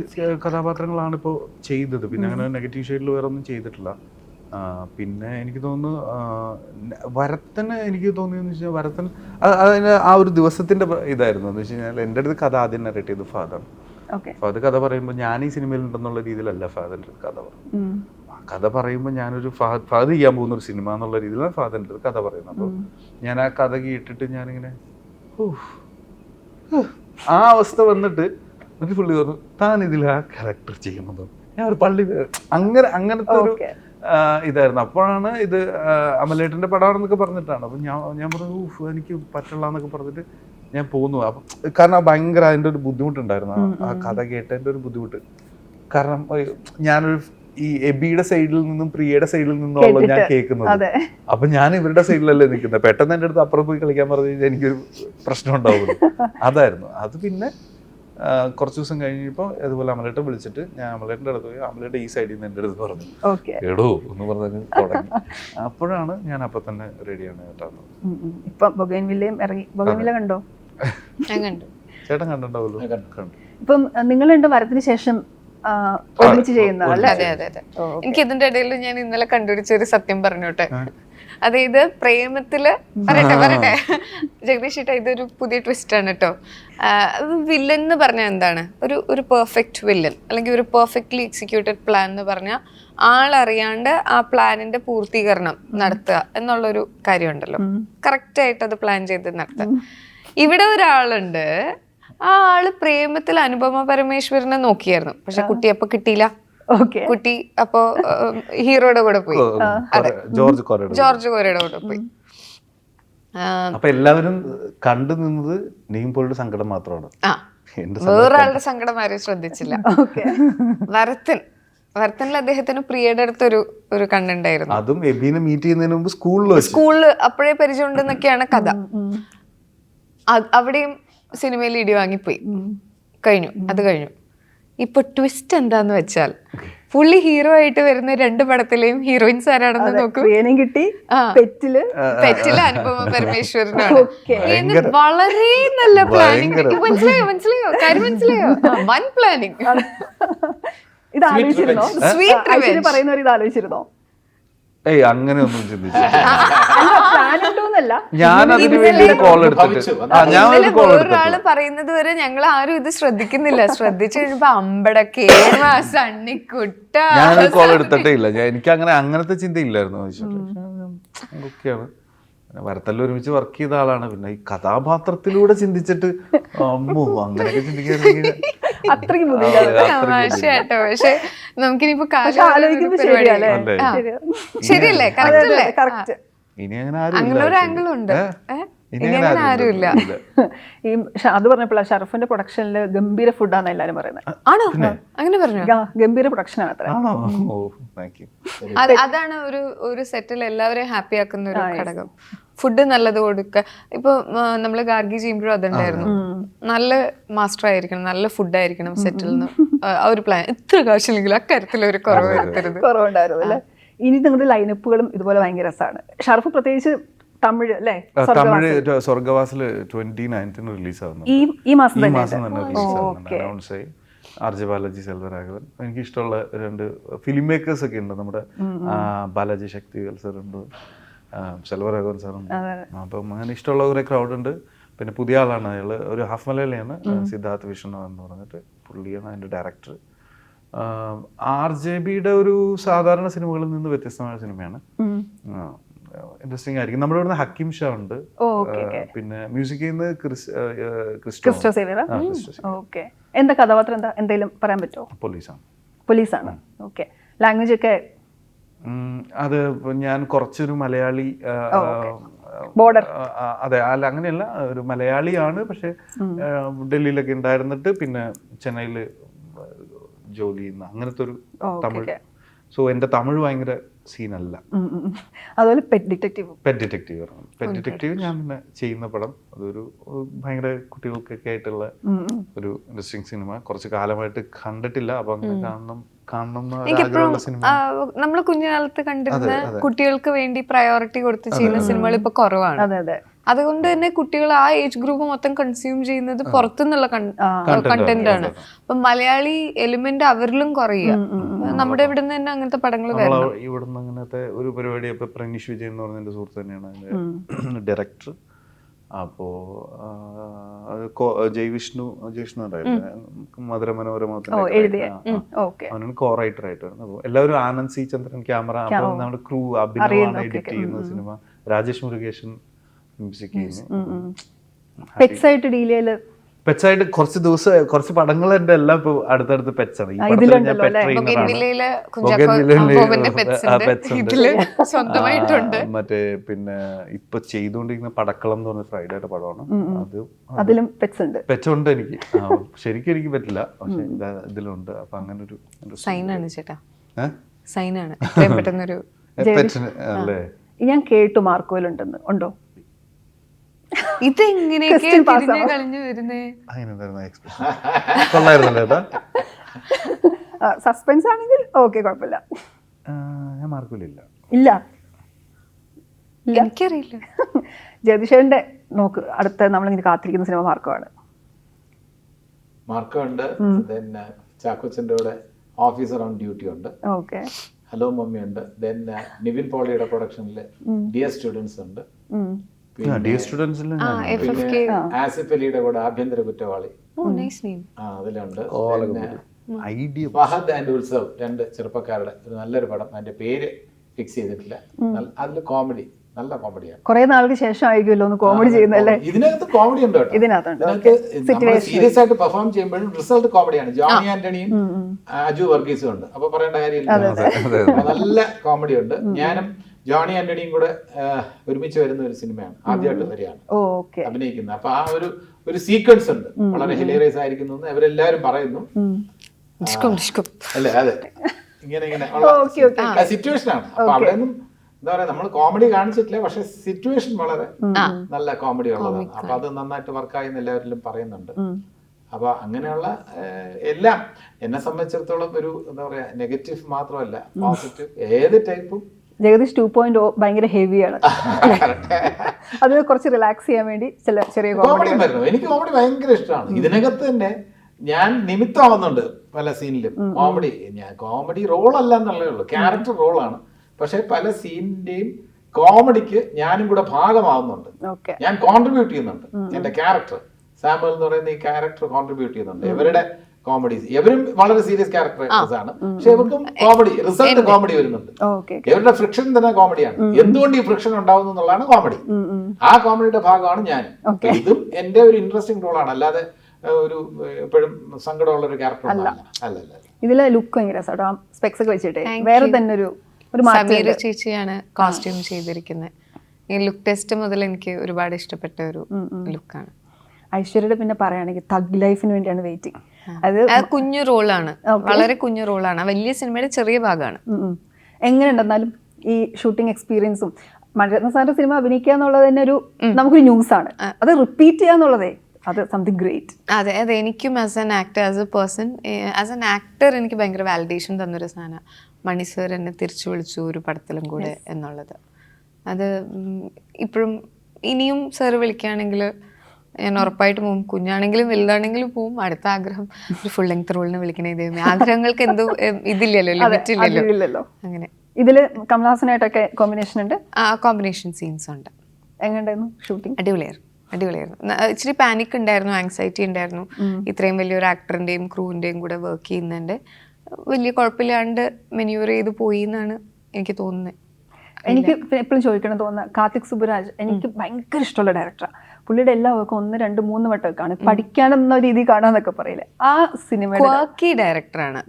Speaker 3: കഥാപാത്രങ്ങളാണ് ഇപ്പോൾ ചെയ്തത്. പിന്നെ അങ്ങനെ നെഗറ്റീവ് ഷെയ്ഡിൽ വേറെ ഒന്നും ചെയ്തിട്ടില്ല. പിന്നെ എനിക്ക് തോന്നുന്നു വരത്തന് എനിക്ക് തോന്നിയെന്ന് വെച്ചാൽ വരത്തൻ അത് അതിന് ആ ഒരു ദിവസത്തിന്റെ ഇതായിരുന്നു. എന്ന് വെച്ച് കഴിഞ്ഞാൽ എന്റെ അടുത്ത് കഥ ആദ്യം നറേറ്റ് ചെയ്ത് ഫാദർ. ഫാദർ കഥ പറയുമ്പോൾ ഞാൻ ഈ സിനിമയിൽ ഉണ്ടെന്നുള്ള രീതിയിലല്ല ഫാദറിന്റെ കഥ പറഞ്ഞു ആ കഥ പറയുമ്പോൾ ഞാനൊരു ഫാദർ ഫാദർ ചെയ്യാൻ പോകുന്ന ഒരു സിനിമ എന്നുള്ള രീതിയിലാണ് ഫാദറിന്റെ കഥ പറയുന്നത്. അപ്പോൾ ഞാൻ ആ കഥ കേട്ടിട്ട് ഞാനിങ്ങനെ. ആ അവസ്ഥ വന്നിട്ട് എനിക്ക് പുള്ളി പറഞ്ഞു താൻ ഇതിൽ ആ ക്യാരക്ടർ ചെയ്യുന്നത് ഞാൻ ഒരു പള്ളി അങ്ങനെ അങ്ങനത്തെ ഒരു ഇതായിരുന്നു. അപ്പോഴാണ് ഇത് അമലേട്ടന്റെ പടമാണെന്നൊക്കെ പറഞ്ഞിട്ടാണ്. അപ്പം ഞാൻ ഞാൻ പറഞ്ഞു ഊഫ് എനിക്ക് പറ്റില്ല എന്നൊക്കെ പറഞ്ഞിട്ട് ഞാൻ പോന്നു. അപ്പം കാരണം ഭയങ്കര അതിന്റെ ഒരു ബുദ്ധിമുട്ടുണ്ടായിരുന്നു. ആ-. കഥ കേട്ടതിന്റെ ഒരു ബുദ്ധിമുട്ട്. കാരണം ഞാനൊരു ഈ എബിയുടെ സൈഡിൽ നിന്നും പ്രിയയുടെ സൈഡിൽ നിന്നും ഉള്ള ഞാൻ. കേൾക്കുന്നത്. അപ്പൊ ഞാൻ ഇവരുടെ സൈഡിലല്ലേ നിൽക്കുന്നത്. പെട്ടെന്ന് എന്റെ അടുത്ത് അപ്പുറം പോയി കളിക്കാൻ പറഞ്ഞു കഴിഞ്ഞാൽ എനിക്കൊരു പ്രശ്നം ഉണ്ടാവുള്ളൂ. അതായിരുന്നു. അത് പിന്നെ കുറച്ച് ദിവസം കഴിഞ്ഞപ്പോൾ ഇതുപോലെ അമലേട്ടൻ വിളിച്ചിട്ട് ഞാൻ അമലേട്ടന്റെ അടുത്ത് പോയി അമലേട്ട് ഈ സൈഡിൽ നിന്ന് എന്റെ അടുത്ത് പറഞ്ഞു. എടോ എന്ന് പറഞ്ഞു തുടങ്ങി. അപ്പോഴാണ് ഞാൻ അപ്പൊ തന്നെ റെഡിയാണ്
Speaker 2: ഇപ്പം ഇറങ്ങി. വില്ല കണ്ടോ?
Speaker 1: ഞാൻ കണ്ടു.
Speaker 3: ചേട്ടൻ കണ്ടിട്ടുണ്ടാവുമല്ലോ.
Speaker 4: ഞാൻ കണ്ടു.
Speaker 3: കണ്ടു.
Speaker 2: ഇപ്പം നിങ്ങൾ രണ്ട് വരത്തിന് ശേഷം ഒരുമിച്ച് ചെയ്യുന്ന അല്ലേ?
Speaker 1: അതെ അതെ അതെ. എനിക്ക് ഇതിന്റെ ഇടയിൽ ഞാൻ ഇന്നലെ കണ്ടുപിടിച്ച ഒരു സത്യം പറഞ്ഞോട്ടെ. അതായത് പ്രേമത്തിൽ പറയട്ടെ പറയട്ടെ. ജഗദീഷ് ചേട്ടാ ഇതൊരു പുതിയ ട്വിസ്റ്റ് ആണ് കേട്ടോ വില്ലൻ എന്ന് പറഞ്ഞാൽ എന്താണ്? ഒരു ഒരു പെർഫെക്റ്റ് വില്ലൻ അല്ലെങ്കിൽ ഒരു പെർഫെക്റ്റ്ലി എക്സിക്യൂട്ടഡ് പ്ലാൻ എന്ന് പറഞ്ഞാൽ ആളറിയാണ്ട് ആ പ്ലാനിന്റെ പൂർത്തീകരണം നടത്തുക എന്നുള്ളൊരു കാര്യമുണ്ടല്ലോ. കറക്റ്റ് ആയിട്ട് അത് പ്ലാൻ ചെയ്ത് നടത്തുക. ഇവിടെ ഒരാളുണ്ട്. ആ ആൾ പ്രേമത്തിൽ അനുപമ പരമേശ്വരനെ നോക്കിയായിരുന്നു. പക്ഷെ കുട്ടി അപ്പൊ കിട്ടിയില്ല. കുട്ടി അപ്പോ ഹീറോയുടെ കൂടെ പോയി.
Speaker 3: ജോർജ്
Speaker 1: ജോർജ് കോരയുടെ കൂടെ പോയി.
Speaker 3: അപ്പൊ എല്ലാവരും കണ്ടു നിന്നത് നീമ്പോളുടെ പോലുള്ള സങ്കടം മാത്രമാണ്.
Speaker 1: വേറൊരാളുടെ സങ്കടം ആരും ശ്രദ്ധിച്ചില്ല.
Speaker 2: വരത്തിൽ
Speaker 1: വരത്തൻ വരത്തനിൽ അദ്ദേഹത്തിന് പ്രിയയുടെ അടുത്തൊരു ഒരു ഒരു കണ്ണുണ്ടായിരുന്നു.
Speaker 3: അതും എബിനെ മീറ്റ് ചെയ്യുന്നതിന് മുമ്പ് സ്കൂളിൽ സ്കൂളിൽ
Speaker 1: സ്കൂളിൽ അപ്പോഴേ പരിചയമുണ്ടെന്നൊക്കെയാണ് കഥ. അവിടെയും സിനിമയിൽ ഇടി വാങ്ങിപ്പോയി. കഴിഞ്ഞു അത് കഴിഞ്ഞു. ഇപ്പൊ ട്വിസ്റ്റ് എന്താന്ന് വെച്ചാൽ പുള്ളി ഹീറോ ആയിട്ട് വരുന്ന രണ്ട് പടത്തിലെയും ഹീറോയിൻസ് ആരാണെന്ന് നോക്കൂ.
Speaker 2: കിട്ടി പെറ്റിൽ.
Speaker 1: പെറ്റിൽ അനുപമ പരമേശ്വരനാണ്. എന്നിട്ട് വളരെ നല്ല പ്ലാനിങ്. മനസ്സിലായോ മനസ്സിലായോ? കാര്യം മനസ്സിലായോ? വൺ പ്ലാനിങ്
Speaker 2: ഇത് ആലോചിച്ചിരുന്നോ?
Speaker 1: സ്വീറ്റ്.
Speaker 2: പറയുന്നവർ ഇത് ആലോചിച്ചിരുന്നോ?
Speaker 3: ഏയ് അങ്ങനെ ഒന്നും ചിന്തിച്ചു ഞാൻ അതിന് വേണ്ടി ഒരു കോൾ എടുത്തിട്ട്. ആ ഞാൻ
Speaker 1: ഇന്നലെ
Speaker 3: ഒരു കോൾ
Speaker 1: വേറൊരാൾ
Speaker 3: എടുത്തിട്ട്.
Speaker 1: പറയുന്നത് വരെ ഞങ്ങൾ ആരും ഇത് ശ്രദ്ധിക്കുന്നില്ല. ശ്രദ്ധിച്ചു കഴിയുമ്പോ അമ്പട കേമ സണ്ണിക്കുട്ട
Speaker 3: ഞാനൊരു കോൾ എടുത്തിട്ടേ ഇല്ല. ഞാൻ എനിക്ക് അങ്ങനെ അങ്ങനത്തെ ചിന്തയില്ലായിരുന്നു. ഓക്കെയാണ് വരത്തല്ല ഒരുമിച്ച് വർക്ക് ചെയ്ത ആളാണ്. പിന്നെ ഈ കഥാപാത്രത്തിലൂടെ ചിന്തിച്ചിട്ട് അമ്മോ അങ്ങനെയൊക്കെ ചിന്തിക്കാണെങ്കിൽ
Speaker 2: അത്രയ്ക്ക് ബുദ്ധിമുട്ടാണ്.
Speaker 1: തമാശയാട്ടോ. പക്ഷെ നമുക്കിനിപ്പോ
Speaker 2: പക്ഷെ ആലോചിക്കുമ്പോ ശരിയല്ലേ?
Speaker 3: അല്ലേ?
Speaker 1: ശരിയല്ലേ? കറക്റ്റ് അല്ലേ.
Speaker 3: ഇനി അങ്ങനെ ആരും
Speaker 1: അങ്ങനെ ഒരു ആംഗിൾ ഉണ്ട്.
Speaker 2: ഈ അത് പറഞ്ഞപ്പോൾ ഷറഫിന്റെ പ്രൊഡക്ഷനിൽ ഗംഭീര ഫുഡാണ് എല്ലാരും പറയുന്നത്
Speaker 1: ആണോ? അങ്ങനെ പറഞ്ഞു?
Speaker 2: ഗംഭീര പ്രൊഡക്ഷൻ ആണ് അത്ര.
Speaker 1: അതാണ് ഒരു ഒരു സെറ്റിൽ എല്ലാവരെയും ഹാപ്പി ആക്കുന്ന ഒരു ഘടകം. ഫുഡ് നല്ലത് കൊടുക്കുക ഇപ്പൊ ആ, നമ്മൾ ഗാർഗി ചെയ്യുമ്പോഴും അതുണ്ടായിരുന്നു. നല്ല മാസ്റ്റർ ആയിരിക്കണം നല്ല ഫുഡ് ആയിരിക്കണം സെറ്റിൽ നിന്ന് ആ, ആ ഒരു പ്ലാൻ ഇത്ര കാശില്ലെങ്കിലും അക്കാര്യത്തിൽ ഒരു കുറവ് വരുത്തരുത്
Speaker 2: കുറവുണ്ടായിരുന്നു അല്ലേ? ഇനി നിങ്ങളുടെ ലൈനപ്പുകളും ഇതുപോലെ ഭയങ്കര രസമാണ്. ഷർഫ് പ്രത്യേകിച്ച് തമിഴ് അല്ലേ?
Speaker 3: തമിഴ് സ്വർഗവാസിൽ ട്വന്റി നയൻത്തിന് റിലീസ് ആവുന്നു
Speaker 2: ഈ ഈ മാസം തന്നെ
Speaker 3: റിലീസ് ആവുന്നുണ്ട്. ബാലാജി സെൽവരാഘവൻ എനിക്ക് ഇഷ്ടമുള്ള രണ്ട് ഫിലിം മേക്കേഴ്സ് ഒക്കെ ഉണ്ട്. നമ്മുടെ ബാലാജി ശക്തികൾ സാറുണ്ട് സെൽവരാഘവൻ സാറുണ്ട് അപ്പം അങ്ങനെ ഇഷ്ടമുള്ള കുറെ ക്രൗഡ് ഉണ്ട്. പിന്നെ പുതിയ ആളാണ് അയാൾ ഒരു ഹാഫ് മലയാളിയാണ് സിദ്ധാർത്ഥ് വിഷ്ണു എന്ന് പറഞ്ഞിട്ട് പുള്ളിയാണ് അതിന്റെ ഡയറക്ടർ ആർ ജെ ബിയുടെ ഒരു സാധാരണ സിനിമകളിൽ നിന്ന് വ്യത്യസ്തമായ സിനിമയാണ്. ഇൻട്രസ്റ്റിംഗ് ആയിരിക്കും. നമ്മുടെ ഇവിടുന്ന് ഹക്കിം ഷാ ഉണ്ട്. പിന്നെ മ്യൂസിക്കിൽ നിന്ന് ക്രിസ്റ്റോ.
Speaker 2: ഓക്കെ. എന്താ കഥാപാത്രം? എന്താ എന്തെങ്കിലും പറയാൻ പറ്റുമോ?
Speaker 3: പോലീസാണ്.
Speaker 2: പോലീസാണ്. ഓക്കെ. ലാംഗ്വേജ് ഒക്കെ?
Speaker 3: അത് ഞാൻ കുറച്ചൊരു മലയാളി ആ, അതെ അല്ല അങ്ങനെയല്ല. ഒരു മലയാളിയാണ്. പക്ഷെ ഡൽഹിയിലൊക്കെ ഉണ്ടായിരുന്നിട്ട് പിന്നെ ചെന്നൈയിൽ ജോലി ചെയ്യുന്ന അങ്ങനത്തെ ഒരു തമിഴ്. സോ എന്റെ തമിഴ് ഭയങ്കര സീനല്ല.
Speaker 2: അതുപോലെ പെറ്റ് ഡിറ്റക്റ്റീവ്.
Speaker 3: പെറ്റ് ഡിറ്റക്റ്റീവ് ആണ്. പെറ്റ് ഡിറ്റക്റ്റീവ് ഞാൻ പിന്നെ ചെയ്യുന്ന പടം. അതൊരു ഭയങ്കര കുട്ടികൾക്കൊക്കെ ആയിട്ടുള്ള ഒരു ഇൻട്രസ്റ്റിംഗ് സിനിമ. കുറച്ച് കാലമായിട്ട് കണ്ടിട്ടില്ല. അപ്പൊ അങ്ങനെ കാണണം നമ്മൾ
Speaker 1: എനിക്കിപ്പോഴും നമ്മൾ കുഞ്ഞുകാലത്ത് കണ്ടിരുന്ന കുട്ടികൾക്ക് വേണ്ടി പ്രയോറിറ്റി കൊടുത്ത് ചെയ്യുന്ന സിനിമകൾ ഇപ്പൊ കുറവാണ്.
Speaker 2: അതെ അതെ.
Speaker 1: അതുകൊണ്ട് തന്നെ കുട്ടികൾ ആ ഏജ് ഗ്രൂപ്പ് മൊത്തം കൺസ്യൂം ചെയ്യുന്നത് പുറത്തുനിന്നുള്ള കണ്ടന്റ് ആണ്. അപ്പൊ മലയാളി എലിമെന്റ് അവരിലും കുറയുക. നമ്മുടെ ഇവിടെ നിന്ന് തന്നെ അങ്ങനത്തെ പടങ്ങൾ
Speaker 3: ഇവിടുന്ന് അങ്ങനത്തെ ഒരു പരിപാടി ഇപ്പൊ പ്രണീഷ് വിജയൻ എന്ന് പറഞ്ഞ എന്റെ സുഹൃത്ത് തന്നെയാണ് ഡയറക്ടർ അപ്പോ ജയ് വിഷ്ണു ജയ് വിഷ്ണു ഉണ്ടായില്ലേ മധുര
Speaker 2: മനോരമ
Speaker 3: അവനാണ് കോ റൈറ്റർ ആയിട്ട് വരുന്നത് അപ്പോൾ എല്ലാവരും ആനന്ദ് സി. ചന്ദ്രൻ ക്യാമറ. അപ്പോൾ നമ്മുടെ ക്രൂ അഭിനവാണ് എഡിറ്റ് ചെയ്യുന്ന cinema. Rajesh Murukesan music
Speaker 2: pets ആയിട്ട് ഡീൽ ചെയ്യൽ?
Speaker 3: പെച്ചായിട്ട് കുറച്ച് ദിവസം കുറച്ച് പടങ്ങൾ എന്റെ എല്ലാം ഇപ്പൊ അടുത്തടുത്ത് trainer ആണ്. മറ്റേ പിന്നെ ഇപ്പൊ ചെയ്തുകൊണ്ടിരിക്കുന്ന പടക്കളം എന്ന് പറഞ്ഞ ഫ്രൈഡേയുടെ പടമാണ്. അത്
Speaker 2: അതിലും പെറ്റ്സ് ഉണ്ട്.
Speaker 3: പെറ്റുണ്ട് എനിക്ക്. ശരിക്കും എനിക്ക് പറ്റില്ല. പക്ഷെ ഇത് ഇതിലുണ്ട്. അപ്പൊ അങ്ങനെ ഒരു
Speaker 1: സൈനാണ് ചേട്ടാ. സൈനാണ്. പെട്ടെന്നൊരു
Speaker 2: ഞാൻ കേട്ടു മാർക്കോയിലുണ്ടെന്ന്. ഉണ്ടോ?
Speaker 1: ഇതെങ്ങനെയൊക്കെ
Speaker 2: ആവാം.
Speaker 1: വരുന്നേ?
Speaker 2: സസ്പെൻസ് ആണെങ്കിൽ ഓക്കെ കുഴപ്പമില്ല.
Speaker 3: ഞാൻ മാർക്കില്ല
Speaker 2: ഇല്ല.
Speaker 1: എനിക്കറിയില്ല.
Speaker 2: ജഗദീഷേന്റെ നോക്ക് അടുത്ത നമ്മളിങ്ങനെ കാത്തിരിക്കുന്ന സിനിമ മാർക്കമാണ്
Speaker 4: മാർക്കോ പിന്നെ ദെൻ ചാക്കോച്ചന്റെ കൂടെ ഓഫീസർ ഓൺ ഡ്യൂട്ടി ഉണ്ട്.
Speaker 2: ഓക്കെ
Speaker 4: ഹലോ മമ്മി ഉണ്ട് ദെൻ നിവിൻ പോളിയുടെ പ്രൊഡക്ഷനിൽ ഡിയർ സ്റ്റുഡൻസ് ഉണ്ട്.
Speaker 3: ഡി
Speaker 1: ആ എഫ് എഫ് കെ
Speaker 4: ആസിഫ് അലിയുടെ കൂടെ ആഭ്യന്തര കുറ്റവാളി.
Speaker 1: ഓ നൈസ് നെയിം
Speaker 4: അതിലുണ്ട്.
Speaker 3: ഐഡിയ
Speaker 4: ഫഹദ് ആൻഡ് ഉത്സവ് രണ്ട് ചെറുപ്പക്കാരുടെ. ഒരു നല്ലൊരു പടം. അതിന്റെ പേര് ഫിക്സ് ചെയ്തിട്ടില്ല. അതിൽ കോമഡി നല്ല കോമഡിയാണ്.
Speaker 2: കുറെ നാൾക്ക് ശേഷം ആയിരിക്കുമല്ലോ ഒന്ന് കോമഡി ചെയ്യുന്നല്ലേ
Speaker 4: ഇതിനകത്ത് കോമഡി ഉണ്ട് ഇതിനകത്ത് സീരിയസ് ആയിട്ട് പെർഫോം ചെയ്യുമ്പോഴും റിസൾട്ട് കോമഡിയാണ്. ജോണി ആന്റണിയും അജു വർഗീസും ഉണ്ട്. അപ്പൊ പറയേണ്ട കാര്യമില്ല. നല്ല കോമഡി ഉണ്ട് ഞാനും ജോണി ആന്റണിയും കൂടെ ഒരുമിച്ച് വരുന്ന ഒരു സിനിമയാണ്. ആദ്യമായിട്ട് വരികയാണ്. അഭിനയിക്കുന്നത്. അപ്പൊ ആ ഒരു ഒരു സീക്വൻസ് ഉണ്ട്. വളരെ ഹിലേറിയസ് ആയിരിക്കുന്നു അവരെല്ലാരും പറയുന്നു. അല്ലേ? അതെ. ഇങ്ങനെ ഇങ്ങനെ. സിറ്റുവേഷൻ ആണ്. അപ്പൊ അവിടെ നിന്നും എന്താ പറയാ നമ്മൾ കോമഡി കാണിച്ചിട്ടില്ല പക്ഷെ സിറ്റുവേഷൻ വളരെ നല്ല കോമഡി ഉള്ളതാണ്. അപ്പൊ അത് നന്നായിട്ട് വർക്കായി എന്ന് എല്ലാവരിലും പറയുന്നുണ്ട്. അപ്പൊ അങ്ങനെയുള്ള എല്ലാം എന്നെ സംബന്ധിച്ചിടത്തോളം ഒരു എന്താ പറയാ നെഗറ്റീവ് മാത്രമല്ല പോസിറ്റീവ് ഏത് ടൈപ്പും
Speaker 2: ജഗദീഷ് ടു പോയിന്റ് ഭയങ്കര ഹെവിയാണ് അത്. കുറച്ച് റിലാക്സ് ചെയ്യാൻ വേണ്ടി ചില ചെറിയ കോമഡി
Speaker 4: വരുന്നു. എനിക്ക് കോമഡി ഭയങ്കര ഇഷ്ടമാണ്. ഇതിനകത്ത് തന്നെ ഞാൻ നിമിത്തമാവുന്നുണ്ട് പല സീനിലും കോമഡി ഞാൻ കോമഡി റോൾ അല്ല എന്നുള്ളേ ഉള്ളൂ. ക്യാരക്ടർ റോളാണ് പക്ഷെ പല സീനിന്റെയും കോമഡിക്ക് ഞാനും കൂടെ ഭാഗമാവുന്നുണ്ട്. ഞാൻ കോൺട്രിബ്യൂട്ട് ചെയ്യുന്നുണ്ട്. എന്റെ ക്യാരക്ടർ സാമ്പിൾ എന്ന് പറയുന്ന ഈ ക്യാരക്ടർ കോൺട്രിബ്യൂട്ട് ചെയ്യുന്നുണ്ട്. ഇവരുടെ കോമഡീസ് ഇവരും വളരെ സീരിയസ് ക്യാരക്ടേഴ്സ് ആണ്. പക്ഷെ ഇവർക്കും കോമഡി റിസൾട്ട് കോമഡി വരുന്നുണ്ട്.
Speaker 2: ഓക്കെ
Speaker 4: ഇവരുടെ ഫ്രിക്ഷൻ തന്നെ കോമഡിയാണ് എന്തുകൊണ്ട് ഈ ഫ്രിക്ഷൻ ഉണ്ടാവുന്നു എന്നുള്ളതാണ് കോമഡി ആ കോമഡിയുടെ ഭാഗമാണ് ഞാൻ. ഇതും എന്റെ ഒരു ഇൻട്രസ്റ്റിംഗ് റോളാണ് അല്ലാതെ ഒരു എപ്പോഴും സങ്കടമുള്ള ഒരു ക്യാരക്ടർ അല്ല. അല്ല.
Speaker 2: ഇതിലെ ലുക്ക് ഭയങ്കര സ്പെക്സ് ഒക്കെ വെച്ചിട്ട്. വേറെ തന്നെ ഒരു
Speaker 1: സമീര ചേച്ചിയാണ് കോസ്റ്റ്യൂം ചെയ്തിരിക്കുന്നത് ഈ ലുക്ക് ടെസ്റ്റ് മുതൽ എനിക്ക് ഒരുപാട് ഇഷ്ടപ്പെട്ട ഒരു ലുക്കാണ്
Speaker 2: ഐശ്വര്യയുടെ പിന്നെ പറയുകയാണെങ്കിൽ തഗ് ലൈഫിന് വേണ്ടിയാണ് വെയിറ്റിംഗ് അത്
Speaker 1: കുഞ്ഞു റോളാണ് വളരെ കുഞ്ഞു റോളാണ് വലിയ സിനിമയുടെ ചെറിയ ഭാഗമാണ്.
Speaker 2: എങ്ങനെ ഉണ്ടെന്നാലും ഈ ഷൂട്ടിംഗ് എക്സ്പീരിയൻസും മണിരത്ന സാറിന്റെ സിനിമ അഭിനയിക്കുക എന്നുള്ളത് തന്നെ ഒരു നമുക്കൊരു ന്യൂസ് ആണ്. അത് റിപ്പീറ്റ് ചെയ്യുക എന്നുള്ളതേ അത് സംതിങ് ഗ്രേറ്റ്
Speaker 1: അതെ അതെ എനിക്കും as an actor as a person as an actor എനിക്ക് ഭയങ്കര വാലിഡേഷൻ തന്നൊരു സാധനം. മണി സർ എന്നെ തിരിച്ചു വിളിച്ചു ഒരു പടത്തിലും കൂടെ എന്നുള്ളത്. അത് ഇപ്പോഴും ഇനിയും സാർ വിളിക്കുകയാണെങ്കിൽ ഞാൻ ഉറപ്പായിട്ട് പോവും. കുഞ്ഞാണെങ്കിലും വലുതാണെങ്കിലും പോവും. അടുത്ത ആഗ്രഹം ഒരു ഫുൾ ലെങ്ത് റോളിന് വിളിക്കണേ ഇതേ ആഗ്രഹങ്ങൾക്ക് എന്തോ ഇതില്ലല്ലോ ലിമിറ്റ് ഇല്ലല്ലോ.
Speaker 2: ഇല്ലല്ലോ
Speaker 1: അങ്ങനെ.
Speaker 2: ഇതിൽ കമലഹാസനായിട്ടൊക്കെ കോമ്പിനേഷൻ ഉണ്ട്?
Speaker 1: ആ കോമ്പിനേഷൻ സീൻസ് ഉണ്ട്.
Speaker 2: എങ്ങനെയായിരുന്നു ഷൂട്ടിംഗ്
Speaker 1: അടിപൊളിയായിരുന്നു അടിപൊളിയായിരുന്നു. ഇച്ചിരി പാനിക് ഉണ്ടായിരുന്നു ആങ്സൈറ്റി ഉണ്ടായിരുന്നു. ഇത്രയും വലിയൊരു ആക്ടറിന്റെയും ക്രൂവിന്റെയും കൂടെ വർക്ക് ചെയ്യുന്നുണ്ട്. വലിയ കുഴപ്പമില്ലാണ്ട് മെനുവർ ചെയ്ത് പോയി എന്നാണ് എനിക്ക് തോന്നുന്നത്.
Speaker 2: എനിക്ക് എപ്പോഴും ചോദിക്കണം തോന്നുന്നത്. കാർത്തിക് സുബുരാജ് എനിക്ക് ഭയങ്കര ഇഷ്ടമുള്ള ഡയറക്ടറാണ് പുള്ളിയുടെ എല്ലാ വർക്കും ഒന്ന് രണ്ട് മൂന്ന് വട്ടം കാണും പഠിക്കാനെന്ന രീതി കാണാന്നൊക്കെ പറയില്ലേ. ആ
Speaker 1: സിനിമ ഡയറക്ടറാണ്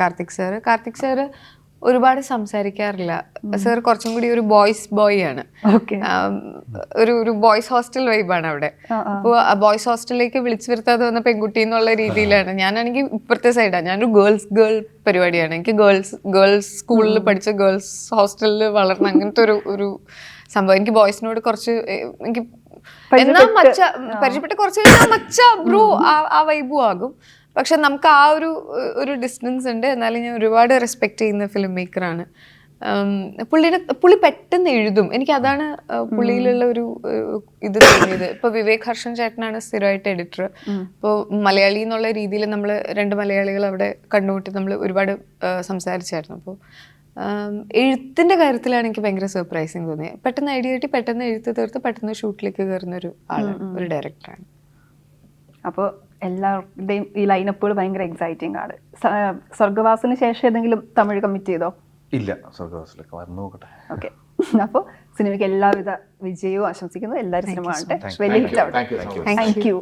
Speaker 1: കാർത്തിക് സാറ് കാർത്തിക് സാറ് ഒരുപാട് സംസാരിക്കാറില്ല. സർ കുറച്ചും കൂടി ഒരു ബോയ്സ് ബോയ് ആണ്. ഒരു ഒരു ബോയ്സ് ഹോസ്റ്റൽ വൈബാണ് അവിടെ. അപ്പോൾ ആ. ബോയ്സ് ഹോസ്റ്റലിലേക്ക് വിളിച്ചു വരുത്താതെ വന്ന പെൺകുട്ടി എന്നുള്ള രീതിയിലാണ്. ഞാനാണെങ്കിൽ ഇപ്പുറത്തെ സൈഡാണ് ഞാനൊരു ഗേൾസ് ഗേൾ പരിപാടിയാണ്. എനിക്ക് ഗേൾസ് ഗേൾസ് സ്കൂളിൽ പഠിച്ച ഗേൾസ് ഹോസ്റ്റലിൽ വളർന്ന അങ്ങനത്തെ ഒരു ഒരു സംഭവം. എനിക്ക് ബോയ്സിനോട് കുറച്ച് എനിക്ക് എന്നാ മച്ച പരിചയപ്പെട്ട് കുറച്ച് മച്ച ബ്രോ ആ വൈബും ആകും. പക്ഷെ നമുക്ക് ആ ഒരു ഒരു ഡിസ്റ്റൻസ് ഉണ്ട്. എന്നാലും ഞാൻ ഒരുപാട് റെസ്പെക്ട് ചെയ്യുന്ന ഫിലിം മേക്കറാണ് പുള്ളിയുടെ പുള്ളി പെട്ടെന്ന് എഴുതും. എനിക്ക് അതാണ് പുള്ളിയിലുള്ള ഒരു ഇത് തോന്നിയത്. ഇപ്പൊ വിവേക് ഹർഷൻ ചേട്ടനാണ് സ്ഥിരമായിട്ട് എഡിറ്റർ ഇപ്പോൾ മലയാളി എന്നുള്ള രീതിയിൽ നമ്മൾ രണ്ട് മലയാളികൾ അവിടെ കണ്ടുമുട്ടി നമ്മൾ ഒരുപാട് സംസാരിച്ചായിരുന്നു. അപ്പോൾ എഴുത്തിന്റെ കാര്യത്തിലാണ് എനിക്ക് ഭയങ്കര സർപ്രൈസിങ് തോന്നിയത് പെട്ടെന്ന് ഐഡിയ കിട്ടി പെട്ടെന്ന് എഴുത്ത് തീർത്ത് പെട്ടെന്ന് ഷൂട്ടിലേക്ക് കയറുന്ന ഒരു ആളാണ് ഒരു ഡയറക്ടറാണ്
Speaker 2: അപ്പോൾ എല്ലാവരുടെയും ഈ ലൈനപ്പുകൾ ഭയങ്കര എക്സൈറ്റിംഗ് ആണ്. സ്വർഗവാസിന് ശേഷം ഏതെങ്കിലും തമിഴ് കമ്മിറ്റ് ചെയ്തോ?
Speaker 3: ഇല്ല സ്വർഗവാസിലൊക്കെ വന്നു നോക്കട്ടെ.
Speaker 2: ഓക്കെ അപ്പോൾ സിനിമയ്ക്ക് എല്ലാവിധ വിജയവും ആശംസിക്കുന്നു. എല്ലാവരും സിനിമ കാണട്ടെ. വലിയ ഹിറ്റ് ആവട്ടെ
Speaker 1: താങ്ക് യു